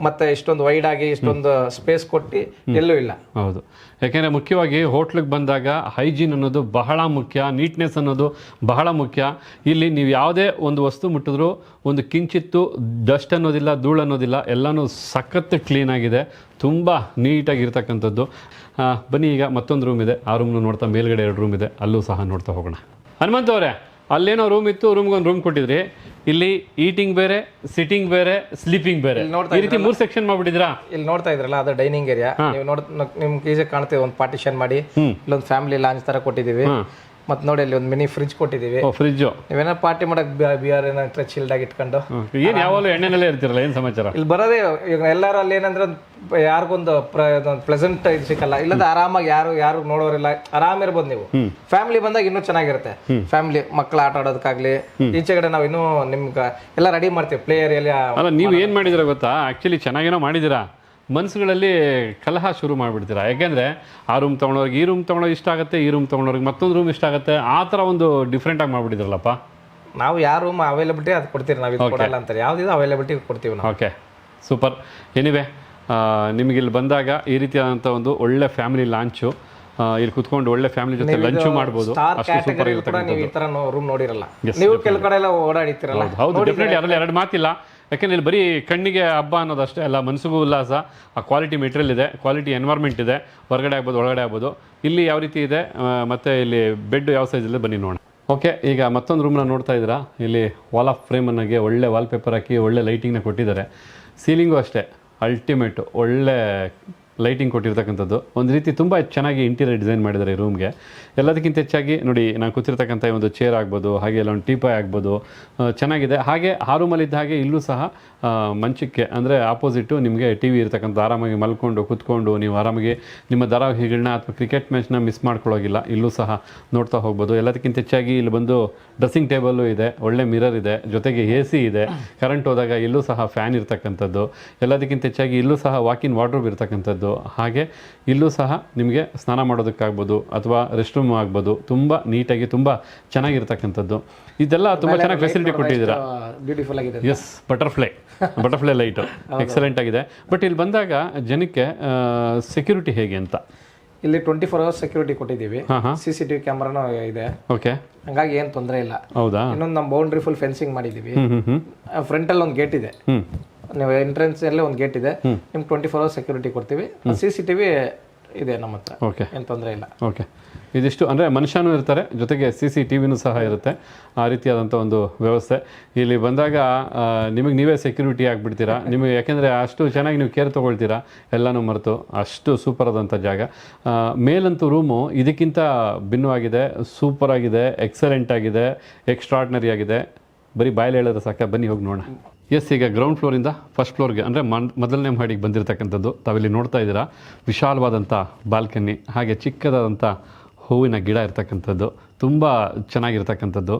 ಮತ್ತೆ ಇಷ್ಟೊಂದು ವೈಡ್ ಆಗಿ ಇಷ್ಟೊಂದು ಸ್ಪೇಸ್ ಕೊಟ್ಟು ಎಲ್ಲೂ ಇಲ್ಲ. ಹೌದು. ಯಾಕೆಂದರೆ ಮುಖ್ಯವಾಗಿ ಹೋಟ್ಲಿಗೆ ಬಂದಾಗ ಹೈಜೀನ್ ಅನ್ನೋದು ಬಹಳ ಮುಖ್ಯ ನೀಟ್ನೆಸ್ ಅನ್ನೋದು ಬಹಳ ಮುಖ್ಯ. ಇಲ್ಲಿ ನೀವು ಯಾವುದೇ ಒಂದು ವಸ್ತು ಮುಟ್ಟಿದ್ರು ಒಂದು ಕಿಂಚಿತ್ತು ಡಸ್ಟ್ ಅನ್ನೋದಿಲ್ಲ ಧೂಳು ಅನ್ನೋದಿಲ್ಲ ಎಲ್ಲನೂ ಸಖತ್ ಕ್ಲೀನ್ ಆಗಿದೆ. ತುಂಬ ನೀಟಾಗಿರ್ತಕ್ಕಂಥದ್ದು. ಬನ್ನಿ ಈಗ ಮತ್ತೊಂದು ರೂಮ್ ಇದೆ. ಆ ರೂಮ್ನ ನೋಡ್ತಾ ಮೇಲ್ಗಡೆ ಎರಡು ರೂಮ್ ಇದೆ. ಅಲ್ಲೂ ಸಹ ನೋಡ್ತಾ ಹೋಗೋಣ. ಹನುಮಂತ ಅವರೇ ಅಲ್ಲೇನೋ ರೂಮ್ ಇತ್ತು ರೂಮ್ಗೆ ಒಂದು ರೂಮ್ ಕೊಟ್ಟಿದ್ರಿ. ಇಲ್ಲಿ ಈಟಿಂಗ್ ಬೇರೆ ಸಿಟ್ಟಿಂಗ್ ಬೇರೆ ಸ್ಲೀಪಿಂಗ್ ಬೇರೆ. ನೋಡ್ತಾ ಈ ರೀತಿ ಮೂರು ಸೆಕ್ಷನ್ ಮಾಡ್ಬಿಟ್ಟಿದ್ರಾ ಇಲ್ಲಿ ನೋಡ್ತಾ ಇದ್ರಲ್ಲ ಅದು ಡೈನಿಂಗ್ ಏರಿಯಾ ನೀವು ನೋಡ್ ನಿಮ್ಗೆ ಈಜೆ ಕಾಣ್ತೀವಿ ಒಂದು ಪಾರ್ಟಿಷನ್ ಮಾಡಿ. ಇಲ್ಲೊಂದು ಫ್ಯಾಮಿಲಿ ಲಾಂಚ್ ತರ ಕೊಟ್ಟಿದೀವಿ ಮತ್ತೆ ನೋಡಿ ಅಲ್ಲಿ ಒಂದು ಮಿನಿ ಫ್ರಿಜ್ ಕೊಟ್ಟಿದೀವಿ. ಫ್ರಿಜ್ ನೀವೇನೋ ಪಾರ್ಟಿ ಮಾಡಕ್ ಬಿಯರ್ ಏನಾಗ್ತದೆ ಚಿಲ್ಡ್ ಆಗಿ ಇಟ್ಕೊಂಡು. ಏನು ಯಾವಾಗಲೂ ಎಣ್ಣೆನಲ್ಲೇ ಇರ್ತಿರಲ್ಲ ಏನು ಸಮಾಚಾರ? ಇಲ್ಲಿ ಬರೋದೇ ಈಗ ಎಲ್ಲರೂ ಅಲ್ಲಿ ಏನಂದ್ರೆ ಯಾರಿಗೊಂದು ಪ್ಲೆಸೆಂಟ್ ಇದು ಸಿಕ್ಕಲ್ಲ. ಇಲ್ಲದ ಆರಾಮಾಗಿ ಯಾರು ಯಾರು ನೋಡೋರಿಲ್ಲ. ಆರಾಮ್ ಇರ್ಬೋದು ನೀವು. ಫ್ಯಾಮಿಲಿ ಬಂದಾಗ ಇನ್ನೂ ಚೆನ್ನಾಗಿರುತ್ತೆ. ಫ್ಯಾಮಿಲಿ ಮಕ್ಕಳು ಆಟ ಆಡೋದಕ್ಕಾಗ್ಲಿ ಈಚೆಗಡೆ ನಾವು ಇನ್ನೂ ನಿಮ್ಗೆ ಎಲ್ಲ ರೆಡಿ ಮಾಡ್ತೀವಿ. ಪ್ಲೇಯರ್ ಎಲ್ಲ ನೀವು ಏನು ಮಾಡಿದಿರ ಗೊತ್ತಾ? ಆಕ್ಚುಲಿ ಚೆನ್ನಾಗೇನೋ ಮಾಡಿದ್ದೀರಾ ಮನಸ್ಸುಗಳಲ್ಲಿ ಕಲಹ ಶುರು ಮಾಡಿಬಿಡ್ತೀರಾ? ಯಾಕೆಂದರೆ ಆ ರೂಮ್ ತೊಗೊಳೋರಿಗೆ ಈ ರೂಮ್ ತೊಗೊಂಡೋಗಿ ಇಷ್ಟ ಆಗುತ್ತೆ ಈ ರೂಮ್ ತೊಗೊಳೋರಿಗೆ ಮತ್ತೊಂದು ರೂಮ್ ಇಷ್ಟ ಆಗುತ್ತೆ. ಆ ಥರ ಒಂದು ಡಿಫ್ರೆಂಟಾಗಿ ಮಾಡಿಬಿಟ್ಟಿದ್ರಲ್ಲಪ್ಪ? ನಾವು ಯಾವ ರೂಮ್ ಅವೈಲಬಿಲಿಟಿ ಅದು ಕೊಡ್ತೀವಿ ನಾವು ಇದು ಕೊಡಲ್ಲ ಅಂತಾರೆ. ಯಾವುದಿದೆ ಅವೈಲಬಿಲಿಟಿ ಕೊಡ್ತೀವಿ ನಾವು. ಓಕೆ ಸೂಪರ್ ಎನಿವೆ ನಿಮಗೆ ಇಲ್ಲಿ ಬಂದಾಗ ಈ ರೀತಿಯಾದಂಥ ಒಂದು ಒಳ್ಳೆ ಫ್ಯಾಮಿಲಿ ಲಾಂಚು ಇಲ್ಲಿ ಕುತ್ಕೊಂಡು ಒಳ್ಳೆ ಫ್ಯಾಮಿಲಿ ಜೊತೆ ಲಂಚು ಕ್ಯಾಟಗರಿ ನೀವು ಈ ತರ ರೂಮ್ ನೋಡಿರಲ್ಲ. ನೀವು ಕೆಲವು ಕಡೆ ಎಲ್ಲ ಓಡಾಡಿತಿರಲ್ಲ ಹೌದು ಅದರಲ್ಲಿ ಎರಡು ಮಾತಿಲ್ಲ. ಯಾಕೆಂದ್ರೆ ಇಲ್ಲಿ ಬರೀ ಕಣ್ಣಿಗೆ ಹಬ್ಬ ಅನ್ನೋದಷ್ಟೇ ಅಲ್ಲ, ಮನಸ್ಸಿಗೂ ಉಲ್ಲಾಸ. ಆ ಕ್ವಾಲಿಟಿ ಮೆಟೀರಿಯಲ್ ಇದೆ ಕ್ವಾಲಿಟಿ ಎನ್ವೈರ್ಮೆಂಟ್ ಇದೆ. ಹೊರಗಡೆ ಆಗ್ಬೋದು, ಒಳಗಡೆ ಆಗ್ಬೋದು. ಇಲ್ಲಿ ಯಾವ ರೀತಿ ಇದೆ? ಮತ್ತು ಇಲ್ಲಿ ಬೆಡ್ ಯಾವ ಸೈಜಲ್ಲಿ ಬನ್ನಿ ನೋಡೋಣ. ಓಕೆ ಈಗ ಮತ್ತೊಂದು ರೂಮ್ನ ನೋಡ್ತಾ ಇದ್ದೀರಾ? ಇಲ್ಲಿ ವಾಲ್ ಆಫ್ ಫ್ರೇಮನ್ನಾಗೆ ಒಳ್ಳೆ ವಾಲ್ ಪೇಪರ್ ಹಾಕಿ, ಒಳ್ಳೆ ಲೈಟಿಂಗ್ನ ಕೊಟ್ಟಿದ್ದಾರೆ. ಸೀಲಿಂಗು ಅಷ್ಟೇ ಅಲ್ಟಿಮೇಟು ಒಳ್ಳೆ ಲೈಟಿಂಗ್ ಕೊಟ್ಟಿರ್ತಕ್ಕಂಥದ್ದು. ಒಂದು ರೀತಿ ತುಂಬ ಚೆನ್ನಾಗಿ ಇಂಟೀರಿಯರ್ ಡಿಸೈನ್ ಮಾಡಿದ್ದಾರೆ ರೂಮ್ಗೆ. ಎಲ್ಲದಕ್ಕಿಂತ ಹೆಚ್ಚಾಗಿ ನೋಡಿ, ನಾನು ಕೂತಿರ್ತಕ್ಕಂಥ ಒಂದು ಚೇರ್ ಆಗ್ಬೋದು, ಹಾಗೆ ಎಲ್ಲ ಒಂದು ಟೀಪಾಯ್ ಆಗ್ಬೋದು ಚೆನ್ನಾಗಿದೆ. ಹಾಗೆ ಆ ರೂಮಲ್ಲಿದ್ದ ಹಾಗೆ ಇಲ್ಲೂ ಸಹ ಮಂಚಕ್ಕೆ, ಅಂದರೆ ಆಪೋಸಿಟ್ಟು ನಿಮಗೆ ಟಿ ವಿ ಇರ್ತಕ್ಕಂಥ ಆರಾಮಾಗಿ ಮಲ್ಕೊಂಡು ಕೂತ್ಕೊಂಡು ನೀವು ಆರಾಮಾಗಿ ನಿಮ್ಮ ಧಾರಾವಾಹಿಗಳನ್ನ ಅಥವಾ ಕ್ರಿಕೆಟ್ ಮ್ಯಾಚ್ನ ಮಿಸ್ ಮಾಡ್ಕೊಳ್ಳೋಗಿಲ್ಲ. ಇಲ್ಲೂ ಸಹ ನೋಡ್ತಾ ಹೋಗ್ಬೋದು. ಎಲ್ಲದಕ್ಕಿಂತ ಹೆಚ್ಚಾಗಿ ಇಲ್ಲಿ ಬಂದು ಡ್ರೆಸ್ಸಿಂಗ್ ಟೇಬಲ್ಲು ಇದೆ, ಒಳ್ಳೆ ಮಿರರ್ ಇದೆ, ಜೊತೆಗೆ ಎ ಸಿ ಇದೆ. ಕರೆಂಟ್ ಹೋದಾಗ ಇಲ್ಲೂ ಸಹ ಫ್ಯಾನ್ ಇರ್ತಕ್ಕಂಥದ್ದು. ಎಲ್ಲದಕ್ಕಿಂತ ಹೆಚ್ಚಾಗಿ ಇಲ್ಲೂ ಸಹ ವಾಕಿನ್ ವಾರ್ಡ್ರೋಬ್ ಇರ್ತಕ್ಕಂಥದ್ದು. ಹಾಗೆ ಇಲ್ಲೂ ಸಹ ನಿಮಗೆ ಸ್ನಾನ ಮಾಡೋದಕ್ಕಾಗ್ಬೋದು ಅಥವಾ ರೆಸ್ಟ್ ರೂಮ್ ಆಗ್ಬೋದು. ತುಂಬ ನೀಟಾಗಿ ತುಂಬ ಚೆನ್ನಾಗಿರ್ತಕ್ಕಂಥದ್ದು. ಇದೆಲ್ಲ ತುಂಬ ಚೆನ್ನಾಗಿ ಫೆಸಿಲಿಟಿ ಕೊಟ್ಟಿದ್ದೀರಾ? ಬ್ಯೂಟಿಫುಲ್ ಆಗಿದೆ yes butterfly butterfly light excellent ಆಗಿದೆ. ಬಟ್ ಇಲ್ಲಿ ಬಂದಾಗ ಜನಕ್ಕೆ ಸೆಕ್ಯೂರಿಟಿ ಹೇಗೆ ಅಂತ? ಇಲ್ಲಿ ಟ್ವೆಂಟಿ ಫೋರ್ ಅವರ್ಸ್ ಸೆಕ್ಯೂರಿಟಿ ಕೊಟ್ಟಿದ್ದೀವಿ ಸಿ ಸಿ ಟಿವಿ ಕ್ಯಾಮ್ರಾನು ಇದೆ. ಓಕೆ ಹಂಗಾಗಿ ಏನು ತೊಂದರೆ ಇಲ್ಲ. ಹೌದಾ? ಇನ್ನೊಂದು ನಮ್ಮ ಬೌಂಡ್ರಿ ಫುಲ್ ಫೆನ್ಸಿಂಗ್ ಮಾಡಿದ್ದೀವಿ. ಹ್ಞೂ ಹ್ಞೂ ಹ್ಞೂ ಫ್ರಂಟ್ ಅಲ್ಲಿ ಒಂದು ಗೇಟ್ ಇದೆ. ನೀವು ಎಂಟ್ರೆನ್ಸ್ ಅಲ್ಲೇ ಒಂದು ಗೇಟ್ ಇದೆ. ನಿಮ್ಗೆ ಟ್ವೆಂಟಿ ಫೋರ್ ಅವರ್ಸ್ ಸೆಕ್ಯೂರಿಟಿ ಕೊಡ್ತೀವಿ. ಸಿ ಸಿ ಟಿವಿ ಇದೆ ನಮ್ಮ ಹತ್ರ. ಓಕೆ ಏನು ತೊಂದರೆ ಇಲ್ಲ. ಓಕೆ ಇದಿಷ್ಟು ಅಂದರೆ ಮನುಷ್ಯನೂ ಇರ್ತಾರೆ ಜೊತೆಗೆ ಸಿ ಸಿ ಟಿ ವಿನೂ ಸಹ ಇರುತ್ತೆ. ಆ ರೀತಿಯಾದಂಥ ಒಂದು ವ್ಯವಸ್ಥೆ. ಇಲ್ಲಿ ಬಂದಾಗ ನಿಮಗೆ ನೀವೇ ಸೆಕ್ಯೂರಿಟಿ ಆಗಿಬಿಡ್ತೀರಾ? ನಿಮಗೆ ಯಾಕೆಂದರೆ ಅಷ್ಟು ಚೆನ್ನಾಗಿ ನೀವು ಕೇರ್ ತೊಗೊಳ್ತೀರಾ? ಎಲ್ಲನೂ ಮರೆತು ಅಷ್ಟು ಸೂಪರ್ ಆದಂಥ ಜಾಗ. ಮೇಲಂತೂ ರೂಮು ಇದಕ್ಕಿಂತ ಭಿನ್ನವಾಗಿದೆ ಸೂಪರ್ ಆಗಿದೆ ಎಕ್ಸಲೆಂಟ್ ಆಗಿದೆ ಎಕ್ಸ್ಟ್ರಾಡ್ನರಿ ಆಗಿದೆ. ಬರೀ ಬಾಯಲ್ಲಿ ಹೇಳಿದ್ರೆ ಸಾಕ ಬನ್ನಿ ಹೋಗಿ ನೋಡೋಣ. ಎಸ್ ಈಗ ಗ್ರೌಂಡ್ ಫ್ಲೋರಿಂದ ಫಸ್ಟ್ ಫ್ಲೋರ್ಗೆ ಅಂದರೆ ಮೊದಲನೇ ಮಹಡಿಗೆ ಬಂದಿರತಕ್ಕಂಥದ್ದು, ತಾವಿಲ್ಲಿ ನೋಡ್ತಾ ಇದ್ದೀರಾ ವಿಶಾಲವಾದಂಥ ಬಾಲ್ಕನಿ ಹಾಗೆ ಚಿಕ್ಕದಾದಂಥ ಹೂವಿನ ಗಿಡ ಇರ್ತಕ್ಕಂಥದ್ದು, ತುಂಬ ಚೆನ್ನಾಗಿರ್ತಕ್ಕಂಥದ್ದು.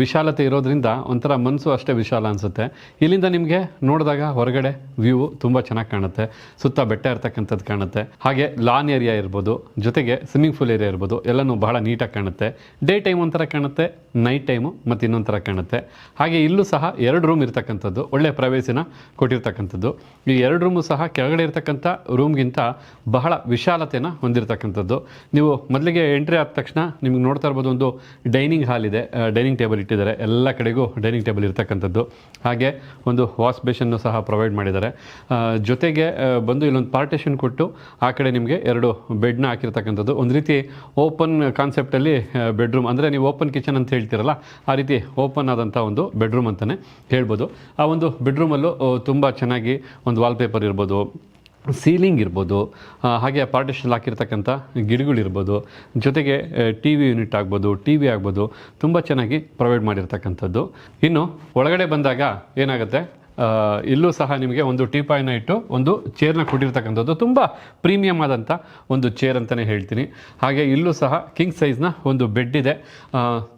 ವಿಶಾಲತೆ ಇರೋದ್ರಿಂದ ಒಂಥರ ಮನಸ್ಸು ಅಷ್ಟೇ ವಿಶಾಲ ಅನಿಸುತ್ತೆ. ಇಲ್ಲಿಂದ ನಿಮಗೆ ನೋಡಿದಾಗ ಹೊರಗಡೆ ವ್ಯೂ ತುಂಬ ಚೆನ್ನಾಗಿ ಕಾಣುತ್ತೆ. ಸುತ್ತ ಬೆಟ್ಟ ಇರ್ತಕ್ಕಂಥದ್ದು ಕಾಣುತ್ತೆ. ಹಾಗೆ ಲಾನ್ ಏರಿಯಾ ಇರ್ಬೋದು, ಜೊತೆಗೆ ಸ್ವಿಮ್ಮಿಂಗ್ ಫೂಲ್ ಏರಿಯಾ ಇರ್ಬೋದು, ಎಲ್ಲನೂ ಬಹಳ ನೀಟಾಗಿ ಕಾಣುತ್ತೆ. ಡೇ ಟೈಮ್ ಒಂಥರ ಕಾಣುತ್ತೆ ನೈಟ್ ಟೈಮು ಮತ್ತು ಇನ್ನೊಂದು ಕಾಣುತ್ತೆ. ಹಾಗೆ ಇಲ್ಲೂ ಸಹ ಎರಡು ರೂಮ್ ಇರ್ತಕ್ಕಂಥದ್ದು, ಒಳ್ಳೆ ಪ್ರವೇಶನ ಕೊಟ್ಟಿರ್ತಕ್ಕಂಥದ್ದು. ಈ ಎರಡು ರೂಮು ಸಹ ಕೆಳಗಡೆ ಇರ್ತಕ್ಕಂಥ ರೂಮ್ಗಿಂತ ಬಹಳ ವಿಶಾಲತೆಯನ್ನು ಹೊಂದಿರತಕ್ಕಂಥದ್ದು. ನೀವು ಮೊದಲಿಗೆ ಎಂಟ್ರಿ ಆದ ತಕ್ಷಣ ನಿಮ್ಗೆ ನೋಡ್ತಾ ಇರ್ಬೋದು, ಒಂದು ಡೈನಿಂಗ್ ಹಾಲ್ ಇದೆ ಡೈನಿಂಗ್ ಟೇಬಲ್ ಇಟ್ಟಿದ್ದಾರೆ. ಎಲ್ಲ ಕಡೆಗೂ ಡೈನಿಂಗ್ ಟೇಬಲ್ ಇರ್ತಕ್ಕಂಥದ್ದು. ಹಾಗೆ ಒಂದು ವಾಶ್ ಬೇಷನ್ನು ಸಹ ಪ್ರೊವೈಡ್ ಮಾಡಿದ್ದಾರೆ. ಜೊತೆಗೆ ಬಂದು ಇಲ್ಲೊಂದು ಪಾರ್ಟೇಷನ್ ಕೊಟ್ಟು ಆ ಕಡೆ ನಿಮಗೆ ಎರಡು ಬೆಡ್ನ ಹಾಕಿರ್ತಕ್ಕಂಥದ್ದು. ಒಂದು ರೀತಿ ಓಪನ್ ಕಾನ್ಸೆಪ್ಟಲ್ಲಿ ಬೆಡ್ರೂಮ್. ಅಂದರೆ ನೀವು ಓಪನ್ ಕಿಚನ್ ಅಂತ ಹೇಳ್ತೀರಲ್ಲ, ಆ ರೀತಿ ಓಪನ್ ಆದಂಥ ಒಂದು ಬೆಡ್ರೂಮ್ ಅಂತಲೇ ಹೇಳ್ಬೋದು. ಆ ಒಂದು ಬೆಡ್ರೂಮಲ್ಲೂ ತುಂಬ ಚೆನ್ನಾಗಿ ಒಂದು ವಾಲ್ಪೇಪರ್ ಇರ್ಬೋದು. ಸೀಲಿಂಗ್ ಇರ್ಬೋದು ಆ, ಹಾಗೆ ಪಾರ್ಟಿಷನ್ ಹಾಕಿರ್ತಕ್ಕಂಥ ಗಿಡಗಳಿರ್ಬೋದು ಜೊತೆಗೆ ಟಿ ವಿ ಯೂನಿಟ್ ಆಗ್ಬೋದು ಟಿ ವಿ ಆಗ್ಬೋದು ತುಂಬ ಚೆನ್ನಾಗಿ ಪ್ರೊವೈಡ್ ಮಾಡಿರ್ತಕ್ಕಂಥದ್ದು. ಇನ್ನು ಒಳಗಡೆ ಬಂದಾಗ ಏನಾಗುತ್ತೆ? ಆ, ಇಲ್ಲೂ ಸಹ ನಿಮಗೆ ಒಂದು ಟೀಪಾಯ್ನ ಇಟ್ಟು ಒಂದು ಚೇರ್ನ ಕೊಟ್ಟಿರ್ತಕ್ಕಂಥದ್ದು ತುಂಬ ಪ್ರೀಮಿಯಮ್ ಆದಂಥ ಒಂದು ಚೇರ್ ಅಂತಲೇ ಹೇಳ್ತೀನಿ. ಹಾಗೆ ಇಲ್ಲೂ ಸಹ ಕಿಂಗ್ ಸೈಜ್ನ ಒಂದು ಬೆಡ್ ಇದೆ.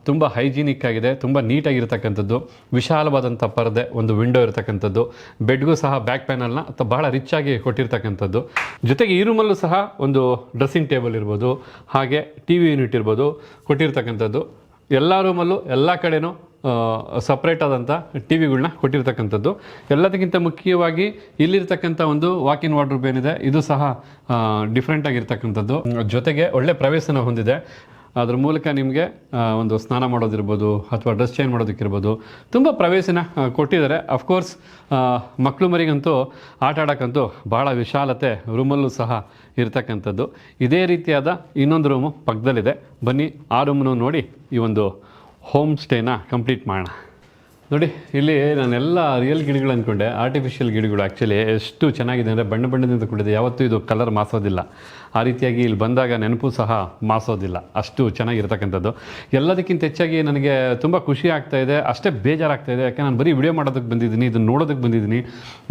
ತುಂಬ ಹೈಜೀನಿಕ್ ಆಗಿದೆ, ತುಂಬ ನೀಟಾಗಿರ್ತಕ್ಕಂಥದ್ದು ವಿಶಾಲವಾದಂಥ ಪರದೆ, ಒಂದು ವಿಂಡೋ ಇರತಕ್ಕಂಥದ್ದು. ಬೆಡ್ಗೂ ಸಹ ಬ್ಯಾಕ್ ಪ್ಯಾನಲ್ನ ಬಹಳ ರಿಚ್ ಆಗಿ ಕೊಟ್ಟಿರ್ತಕ್ಕಂಥದ್ದು. ಜೊತೆಗೆ ಈ ರೂಮಲ್ಲೂ ಸಹ ಒಂದು ಡ್ರೆಸ್ಸಿಂಗ್ ಟೇಬಲ್ ಇರ್ಬೋದು, ಹಾಗೆ ಟಿ ವಿ ಯೂನಿಟ್ ಇರ್ಬೋದು, ಕೊಟ್ಟಿರ್ತಕ್ಕಂಥದ್ದು. ಎಲ್ಲ ರೂಮಲ್ಲೂ ಎಲ್ಲ ಕಡೆನೂ ಸಪ್ರೇಟ್ ಆದಂಥ ಟಿ ವಿಗಳನ್ನ ಕೊಟ್ಟಿರ್ತಕ್ಕಂಥದ್ದು. ಎಲ್ಲದಕ್ಕಿಂತ ಮುಖ್ಯವಾಗಿ ಇಲ್ಲಿರ್ತಕ್ಕಂಥ ಒಂದು ವಾಕಿನ್ ವಾರ್ಡ್ರೂಬ್ ಏನಿದೆ, ಇದು ಸಹ ಡಿಫ್ರೆಂಟ್ ಆಗಿರ್ತಕ್ಕಂಥದ್ದು. ಜೊತೆಗೆ ಒಳ್ಳೆ ಪ್ರವೇಶನ ಹೊಂದಿದೆ. ಅದ್ರ ಮೂಲಕ ನಿಮಗೆ ಒಂದು ಸ್ನಾನ ಮಾಡೋದಿರ್ಬೋದು, ಅಥವಾ ಡ್ರೆಸ್ ಚೇಂಜ್ ಮಾಡೋದಕ್ಕಿರ್ಬೋದು, ತುಂಬ ಪ್ರವೇಶನ ಕೊಟ್ಟಿದ್ದಾರೆ. ಅಫ್ಕೋರ್ಸ್ ಮಕ್ಕಳು ಮರಿಗಂತೂ, ಆಟ ಆಡೋಕ್ಕಂತೂ ಭಾಳ ವಿಶಾಲತೆ ರೂಮಲ್ಲೂ ಸಹ ಇರ್ತಕ್ಕಂಥದ್ದು. ಇದೇ ರೀತಿಯಾದ ಇನ್ನೊಂದು ರೂಮು ಪಕ್ಕದಲ್ಲಿದೆ. ಬನ್ನಿ, ಆ ರೂಮನ್ನು ನೋಡಿ ಈ ಒಂದು ಹೋಮ್ ಸ್ಟೇನ ಕಂಪ್ಲೀಟ್ ಮಾಡೋಣ. ನೋಡಿ, ಇಲ್ಲಿ ನಾನೆಲ್ಲ ರಿಯಲ್ ಗಿಡಗಳು ಅಂದ್ಕೊಂಡೆ. ಆರ್ಟಿಫಿಷಿಯಲ್ ಗಿಡಗಳು ಆ್ಯಕ್ಚುಲಿ ಎಷ್ಟು ಚೆನ್ನಾಗಿದೆ ಅಂದರೆ ಬಣ್ಣ ಬಣ್ಣದಿಂದ ಕೂಡಿದೆ. ಯಾವತ್ತೂ ಇದು ಕಲರ್ ಮಾಸೋದಿಲ್ಲ. ಆ ರೀತಿಯಾಗಿ ಇಲ್ಲಿ ಬಂದಾಗ ನೆನಪು ಸಹ ಮಾಸೋದಿಲ್ಲ ಅಷ್ಟು ಚೆನ್ನಾಗಿರ್ತಕ್ಕಂಥದ್ದು. ಎಲ್ಲದಕ್ಕಿಂತ ಹೆಚ್ಚಾಗಿ ನನಗೆ ತುಂಬ ಖುಷಿ ಆಗ್ತಾ ಇದೆ. ಅಷ್ಟೇ ಬೇಜಾರಾಗ್ತಾ ಇದೆ. ಯಾಕೆ ನಾನು ಬರೀ ವಿಡಿಯೋ ಮಾಡೋದಕ್ಕೆ ಬಂದಿದ್ದೀನಿ, ಇದನ್ನು ನೋಡೋದಕ್ಕೆ ಬಂದಿದ್ದೀನಿ.